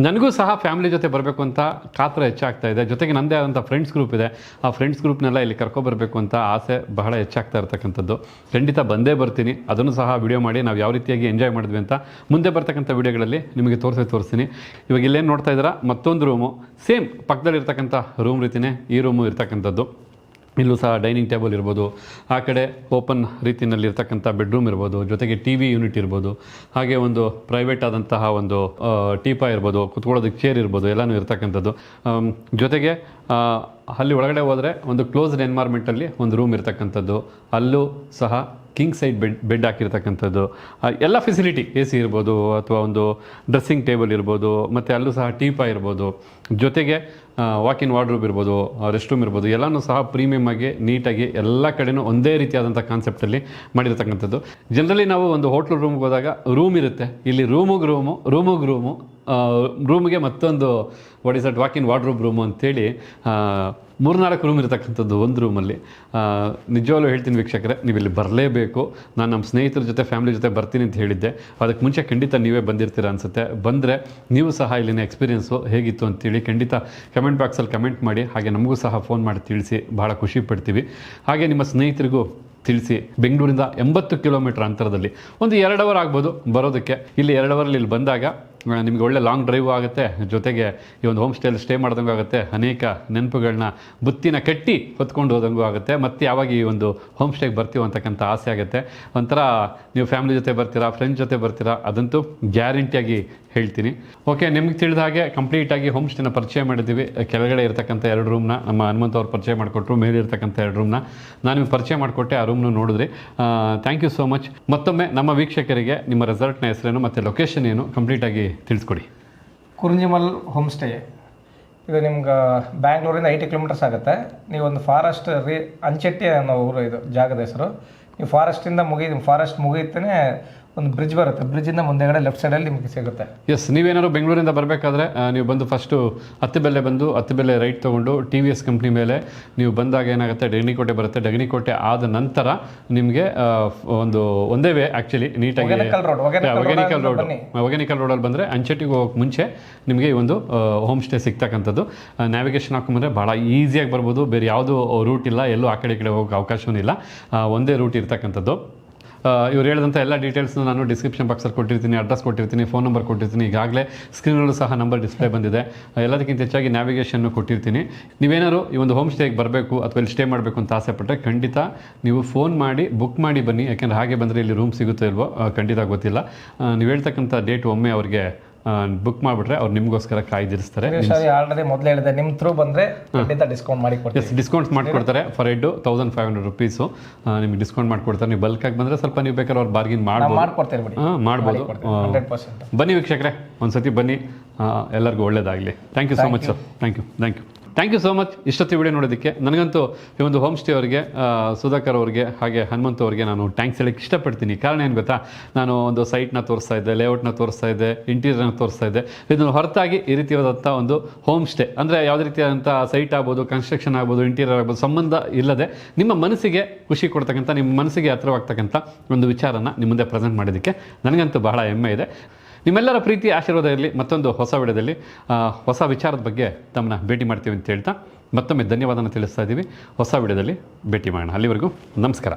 ನನಗೂ ಸಹ ಫ್ಯಾಮಿಲಿ ಜೊತೆ ಬರಬೇಕು ಅಂತ ಕಾತ್ರ ಹೆಚ್ಚಾಗ್ತಾ ಇದೆ. ಜೊತೆಗೆ ನನ್ನದೇ ಆದಂಥ ಫ್ರೆಂಡ್ಸ್ ಗ್ರೂಪ್ ಇದೆ. ಆ ಫ್ರೆಂಡ್ಸ್ ಗ್ರೂಪ್ನೆಲ್ಲ ಇಲ್ಲಿ ಕರ್ಕೊಬರ್ಬೇಕು ಅಂತ ಆಸೆ ಬಹಳ ಹೆಚ್ಚಾಗ್ತಾ ಇರ್ತಕ್ಕಂಥದ್ದು. ಖಂಡಿತ ಬಂದೇ ಬರ್ತೀನಿ. ಅದನ್ನು ಸಹ ವಿಡಿಯೋ ಮಾಡಿ ನಾವು ಯಾವ ರೀತಿಯಾಗಿ ಎಂಜಾಯ್ ಮಾಡಿದ್ವಿ ಅಂತ ಮುಂದೆ ಬರ್ತಕ್ಕಂಥ ವಿಡಿಯೋಗಳಲ್ಲಿ ನಿಮಗೆ ತೋರಿಸಿ ತೋರಿಸ್ತೀನಿ. ಇವಾಗ ಇಲ್ಲೇನು ನೋಡ್ತಾ ಇದ್ದೀರಾ? ಮತ್ತೊಂದು ರೂಮು ಸೇಮ್ ಪಕ್ಕದಲ್ಲಿರ್ತಕ್ಕಂಥ ರೂಮ್ ರೀತಿಯೇ ಈ ರೂಮು ಇರ್ತಕ್ಕಂಥದ್ದು. ಇಲ್ಲೂ ಸಹ ಡೈನಿಂಗ್ ಟೇಬಲ್ ಇರ್ಬೋದು, ಆ ಕಡೆ ಓಪನ್ ರೀತಿಯಲ್ಲಿ ಇರ್ತಕ್ಕಂಥ ಬೆಡ್ರೂಮ್ ಇರ್ಬೋದು, ಜೊತೆಗೆ ಟಿ ವಿ ಯೂನಿಟ್ ಇರ್ಬೋದು, ಹಾಗೆ ಒಂದು ಪ್ರೈವೇಟ್ ಆದಂತಹ ಒಂದು ಟೀಪಾ ಇರ್ಬೋದು, ಕುತ್ಕೊಳ್ಳೋದಕ್ಕೆ ಚೇರ್ ಇರ್ಬೋದು, ಎಲ್ಲನೂ ಇರ್ತಕ್ಕಂಥದ್ದು. ಜೊತೆಗೆ ಅಲ್ಲಿ ಒಳಗಡೆ ಹೋದರೆ ಒಂದು ಕ್ಲೋಸ್ಡ್ ಎನ್ವೈರ್ಮೆಂಟಲ್ಲಿ ಒಂದು ರೂಮ್ ಇರ್ತಕ್ಕಂಥದ್ದು. ಅಲ್ಲೂ ಸಹ ಕಿಂಗ್ ಸೈಡ್ ಬೆಡ್ ಬೆಡ್ ಹಾಕಿರ್ತಕ್ಕಂಥದ್ದು. ಎಲ್ಲ ಫೆಸಿಲಿಟಿ ಎ ಸಿ ಇರ್ಬೋದು ಅಥವಾ ಒಂದು ಡ್ರೆಸ್ಸಿಂಗ್ ಟೇಬಲ್ ಇರ್ಬೋದು, ಮತ್ತು ಅಲ್ಲೂ ಸಹ ಟೀಪಾ ಇರ್ಬೋದು. ಜೊತೆಗೆ ವಾಕಿನ್ ವಾರ್ಡ್ರೂಬ್ ಇರ್ಬೋದು ರೆಸ್ಟ್ ರೂಮ್ ಇರ್ಬೋದು, ಎಲ್ಲನೂ ಸಹ ಪ್ರೀಮಿಯಮ್ ಆಗಿ, ನೀಟಾಗಿ ಎಲ್ಲ ಕಡೆಯೂ ಒಂದೇ ರೀತಿಯಾದಂಥ ಕಾನ್ಸೆಪ್ಟಲ್ಲಿ ಮಾಡಿರ್ತಕ್ಕಂಥದ್ದು. ಜನರಲಿ ನಾವು ಒಂದು ಹೋಟ್ಲ್ ರೂಮ್ಗೆ ಹೋದಾಗ ರೂಮ್ ಇರುತ್ತೆ. ಇಲ್ಲಿ ರೂಮಿಗೆ ರೂಮು ರೂಮಿಗೆ ರೂಮು ರೂಮಿಗೆ ಮತ್ತೊಂದು what is at walk in wardrobe room ಅಂತೇಳಿ ಮೂರ್ನಾಲ್ಕು ರೂಮ್ ಇರತಕ್ಕಂಥದ್ದು ಒಂದು ರೂಮಲ್ಲಿ ನಿಜವಾಗ್ಲೂ ಹೇಳ್ತೀನಿ ವೀಕ್ಷಕರೇ ನೀವು ಇಲ್ಲಿ ಬರಲೇಬೇಕು. ನಾನು ನಮ್ಮ ಸ್ನೇಹಿತರ ಜೊತೆ ಫ್ಯಾಮಿಲಿ ಜೊತೆ ಬರ್ತೀನಿ ಅಂತ ಹೇಳಿದ್ದೆ. ಅದಕ್ಕೆ ಮುಂಚೆ ಖಂಡಿತ ನೀವೇ ಬಂದಿರ್ತೀರ ಅನಿಸುತ್ತೆ. ಬಂದರೆ ನೀವು ಸಹ ಇಲ್ಲಿನ ಎಕ್ಸ್ಪೀರಿಯೆನ್ಸು ಹೇಗಿತ್ತು ಅಂತೇಳಿ ಖಂಡಿತ ಕಮೆಂಟ್ ಬಾಕ್ಸಲ್ಲಿ ಕಮೆಂಟ್ ಮಾಡಿ, ಹಾಗೆ ನಮಗೂ ಸಹ ಫೋನ್ ಮಾಡಿ ತಿಳಿಸಿ ಭಾಳ ಖುಷಿ ಪಡ್ತೀವಿ. ಹಾಗೆ ನಿಮ್ಮ ಸ್ನೇಹಿತರಿಗೂ ತಿಳಿಸಿ, ಬೆಂಗಳೂರಿಂದ ಎಂಬತ್ತು ಕಿಲೋಮೀಟರ್ ಅಂತರದಲ್ಲಿ, ಒಂದು ಎರಡು ಅವರ್ ಆಗ್ಬೋದು ಬರೋದಕ್ಕೆ. ಇಲ್ಲಿ ಎರಡು ಅವರಲ್ಲಿ ಇಲ್ಲಿ ಬಂದಾಗ ನಿಮಗೆ ಒಳ್ಳೆ ಲಾಂಗ್ ಡ್ರೈವ್ ಆಗುತ್ತೆ. ಜೊತೆಗೆ ಈ ಒಂದು ಹೋಮ್ ಸ್ಟೇಲಿ ಸ್ಟೇ ಮಾಡ್ದಂಗೂ ಆಗುತ್ತೆ. ಅನೇಕ ನೆನಪುಗಳನ್ನ ಬುತ್ತಿನ ಕಟ್ಟಿ ಹೊತ್ಕೊಂಡು ಹೋದಂಗೂ ಆಗುತ್ತೆ. ಮತ್ತು ಯಾವಾಗ ಈ ಒಂದು ಹೋಮ್ ಸ್ಟೇಗೆ ಬರ್ತೀವೋ ಅಂತಕ್ಕಂಥ ಆಸೆ ಆಗುತ್ತೆ. ಒಂಥರ ನೀವು ಫ್ಯಾಮಿಲಿ ಜೊತೆ ಬರ್ತೀರಾ ಫ್ರೆಂಡ್ಸ್ ಜೊತೆ ಬರ್ತೀರಾ, ಅದಂತೂ ಗ್ಯಾರಂಟಿಯಾಗಿ ಹೇಳ್ತೀನಿ. ಓಕೆ ನಿಮ್ಗೆ ತಿಳಿದ ಹಾಗೆ ಕಂಪ್ಲೀಟಾಗಿ ಹೋಮ್ ಸ್ಟೇನ ಪರಿಚಯ ಮಾಡಿದ್ದೀವಿ. ಕೆಳಗಡೆ ಇರತಕ್ಕಂಥ ಎರಡು ರೂಮ್ನ ನಮ್ಮ ಹನುಮಂತ ಅವ್ರು ಪರಿಚಯ ಮಾಡಿಕೊಟ್ರು, ಮೇಲೆ ಇರತಕ್ಕಂಥ ಎರಡು ರೂಮ್ನ ನಾನು ನಿಮ್ಗೆ ಪರಿಚಯ ಮಾಡಿಕೊಟ್ಟೆ, ಆ ರೂಮ್ನ ನೋಡಿದ್ರಿ. ಥ್ಯಾಂಕ್ ಯು ಸೋ ಮಚ್ ಮತ್ತೊಮ್ಮೆ ನಮ್ಮ ವೀಕ್ಷಕರಿಗೆ ನಿಮ್ಮ ರೆಸಾರ್ಟ್ನ ಹೆಸರೇನು ಮತ್ತು ಲೊಕೇಶನ್ ಏನು ಕಂಪ್ಲೀಟಾಗಿ ತಿಳಿಸ್ಕೊಡಿ. ಕುರುಂಜಿಮಲ್ ಹೋಮ್ ಸ್ಟೇ. ಇದು ನಿಮ್ಗೆ ಬ್ಯಾಂಗ್ಳೂರಿಂದ ಏಯ್ಟಿ ಕಿಲೋಮೀಟರ್ಸ್ ಆಗುತ್ತೆ. ನೀವು ಒಂದು ಫಾರೆಸ್ಟ್ ರೀ ಅಂಚೆಟ್ಟಿ ಅನ್ನೋ ಊರು ಇದು, ಜಾಗದ ಹೆಸರು. ನೀವು ಫಾರೆಸ್ಟಿಂದ ಮುಗಿ ಫಾರೆಸ್ಟ್ ಮುಗಿಯುತ್ತೇ ಒಂದು ಬ್ರಿಡ್ಜ್ ಬರುತ್ತೆ. ಬ್ರಿಡ್ಜಿಂದ ಮುಂದೆಗಡೆ ಲೆಫ್ಟ್ ಸೈಡಲ್ಲಿ ನಿಮಗೆ ಸಿಗುತ್ತೆ. ಎಸ್ ನೀವೇನಾದ್ರು ಬೆಂಗಳೂರಿಂದ ಬರಬೇಕಾದ್ರೆ ನೀವು ಬಂದು ಫಸ್ಟು ಹತ್ತಿಬೆಲೆ ಬಂದು ಹತ್ತಿಬೆಲೆ ರೈಟ್ ತೊಗೊಂಡು ಟಿ ವಿ ಎಸ್ ಕಂಪ್ನಿ ಮೇಲೆ ನೀವು ಬಂದಾಗ ಏನಾಗುತ್ತೆ ಡಗ್ನಿಕೋಟೆ ಬರುತ್ತೆ. ಡಗನಿಕೋಟೆ ಆದ ನಂತರ ನಿಮಗೆ ಒಂದು ಒಂದೇ ವೇ ಆ್ಯಕ್ಚುಲಿ ನೀಟಾಗಿ ಒಗೆನಕಲ್ ರೋಡ್ ಒಗೆನಕಲ್ ರೋಡಲ್ಲಿ ಬಂದರೆ ಅಂಚೆಟಿಗೆ ಹೋಗೋಕೆ ಮುಂಚೆ ನಿಮಗೆ ಈ ಒಂದು ಹೋಮ್ ಸ್ಟೇ ಸಿಗ್ತಕ್ಕಂಥದ್ದು. ನ್ಯಾವಿಗೇಷನ್ ಹಾಕೊಂಬಂದರೆ ಭಾಳ ಈಸಿಯಾಗಿ ಬರ್ಬೋದು. ಬೇರೆ ಯಾವುದೂ ರೂಟ್ ಇಲ್ಲ ಎಲ್ಲೂ ಆ ಕಡೆ ಈ ಕಡೆ ಹೋಗೋಕೆ ಅವಕಾಶವೂ ಇಲ್ಲ. ಒಂದೇ ರೂಟ್ ಇರ್ತಕ್ಕಂಥದ್ದು. ಇವ್ರು ಹೇಳಿದಂಥ ಎಲ್ಲ ಡೀಟೇಲ್ಸ್ನ ನಾನು ಡಿಸ್ಕ್ರಿಪ್ಷನ್ ಬಾಕ್ಸಲ್ಲಿ ಕೊಟ್ಟಿರ್ತೀನಿ ಅಡ್ರೆಸ್ ಕೊಟ್ಟಿರ್ತೀನಿ ಫೋನ್ ನಂಬರ್ ಕೊಟ್ಟಿರ್ತೀನಿ. ಈಗಾಗಲೇ ಸ್ಕ್ರೀನಲ್ಲೂ ಸಹ ನಂಬರ್ ಡಿಸ್ಪ್ಲೇ ಬಂದಿದೆ. ಎಲ್ಲದಕ್ಕಿಂತ ಹೆಚ್ಚಾಗಿ ನ್ಯಾವಿಗೇಷನ್ನು ಕೊಟ್ಟಿರ್ತೀನಿ. ನೀವೇನಾದ್ರು ಈ ಒಂದು ಹೋಮ್ ಸ್ಟೇಗೆ ಬರಬೇಕು ಅಥವಾ ಇಲ್ಲಿ ಸ್ಟೇ ಮಾಡಬೇಕು ಅಂತ ಆಸೆ ಪಟ್ಟರೆ ಖಂಡಿತ ನೀವು ಫೋನ್ ಮಾಡಿ ಬುಕ್ ಮಾಡಿ ಬನ್ನಿ. ಯಾಕೆಂದರೆ ಹಾಗೆ ಬಂದರೆ ಇಲ್ಲಿ ರೂಮ್ ಸಿಗುತ್ತೋ ಇಲ್ವೋ ಖಂಡಿತ ಗೊತ್ತಿಲ್ಲ. ನೀವು ಹೇಳ್ತಕ್ಕಂಥ ಡೇಟ್ ಒಮ್ಮೆ ಅವ್ರಿಗೆ ಬುಕ್ ಮಾಡಿಬಿಟ್ರೆ ಅವ್ರು ನಿಮಗೋಸ್ಕರ ಕಾಯ್ದಿರಿಸ್ತಾರೆ. ಆಲ್ರೆಡಿ ಮೊದಲು ಹೇಳಿದೆ ನಿಮ್ಮ ಥ್ರೂ ಬಂದರೆ ಖಂಡಿತ ಡಿಸ್ಕೌಂಟ್ ಮಾಡಿ ಎಸ್ ಡಿಸ್ಕೌಂಟ್ಸ್ ಮಾಡಿಕೊಡ್ತಾರೆ. ಫಾರ್ ಎಡ್ಡು ತೌಸಂಡ್ ಫೈವ್ ಹಂಡ್ರೆಡ್ ರುಪೀಸು ನಿಮ್ಗೆ ಡಿಸ್ಕೌಂಟ್ ಮಾಡಿಕೊಡ್ತಾರೆ. ನೀವು ಬಲ್ಕಾಗಿ ಬಂದರೆ ಸ್ವಲ್ಪ ನೀವು ಬೇಕಾದ್ರೆ ಅವ್ರು ಬಾರ್ಗಿನ್ ಮಾಡ್ಬೋದು. ಹಾಂ ಮಾಡ್ಬೋದು. ಬನ್ನಿ ವೀಕ್ಷಕರೇ. ಒಂದ್ಸತಿ ಬನ್ನಿ. ಆ, ಎಲ್ಲರಿಗೂ ಒಳ್ಳೇದಾಗಲಿ. Thank you so much sir thank you thank you thank you so much ಇಷ್ಟೊತ್ತು ವಿಡಿಯೋ ನೋಡೋದಕ್ಕೆ ನನಗಂತೂ ಈ ಒಂದು ಹೋಮ್ ಸ್ಟೇ ಅವರಿಗೆ ಸುಧಾಕರ್ ಅವ್ರಿಗೆ ಹಾಗೆ ಹನುಮಂತ ಅವ್ರಿಗೆ ನಾನು ಥ್ಯಾಂಕ್ಸ್ ಹೇಳಕ್ಕೆ ಇಷ್ಟಪಡ್ತೀನಿ. ಕಾರಣ ಏನು ಗೊತ್ತಾ? ನಾನು ಒಂದು ಸೈಟ್ನ ತೋರಿಸ್ತಾ ಇದ್ದೆ ಲೇಔಟ್ನ ತೋರಿಸ್ತಾ ಇದ್ದೆ ಇಂಟೀರಿಯರ್ನ ತೋರಿಸ್ತಾ ಇದ್ದೆ. ಇದನ್ನು ಹೊರತಾಗಿ ಈ ರೀತಿಯಾದಂಥ ಒಂದು ಹೋಮ್ ಸ್ಟೇ ಅಂದರೆ ಯಾವುದೇ ರೀತಿಯಾದಂಥ ಸೈಟ್ ಆಗ್ಬೋದು ಕನ್ಸ್ಟ್ರಕ್ಷನ್ ಆಗ್ಬೋದು ಇಂಟೀರಿಯರ್ ಆಗ್ಬೋದು, ಸಂಬಂಧ ಇಲ್ಲದೆ ನಿಮ್ಮ ಮನಸ್ಸಿಗೆ ಖುಷಿ ಕೊಡ್ತಕ್ಕಂಥ, ನಿಮ್ಮ ಮನಸ್ಸಿಗೆ ಹತ್ರವಾಗ್ತಕ್ಕಂಥ ಒಂದು ವಿಚಾರನ ನಿಮ್ಮ ಮುಂದೆ ಪ್ರೆಸೆಂಟ್ ಮಾಡಿದ್ದಕ್ಕೆ ನನಗಂತೂ ಬಹಳ ಹೆಮ್ಮೆ ಇದೆ. ನಿಮ್ಮೆಲ್ಲರ ಪ್ರೀತಿ ಆಶೀರ್ವಾದ ಇರಲಿ ಮತ್ತೊಂದು ಹೊಸ ವಿಡಿಯೋದಲ್ಲಿ ಹೊಸ ವಿಚಾರದ ಬಗ್ಗೆ ತಮ್ಮನ್ನ ಭೇಟಿ ಮಾಡ್ತೀವಿ ಅಂತ ಹೇಳ್ತಾ ಮತ್ತೊಮ್ಮೆ ಧನ್ಯವಾದನ ತಿಳಿಸ್ತಾ ಇದ್ದೀವಿ. ಹೊಸ ವಿಡಿಯೋದಲ್ಲಿ ಭೇಟಿ ಮಾಡೋಣ. ಅಲ್ಲಿವರೆಗೂ ನಮಸ್ಕಾರ.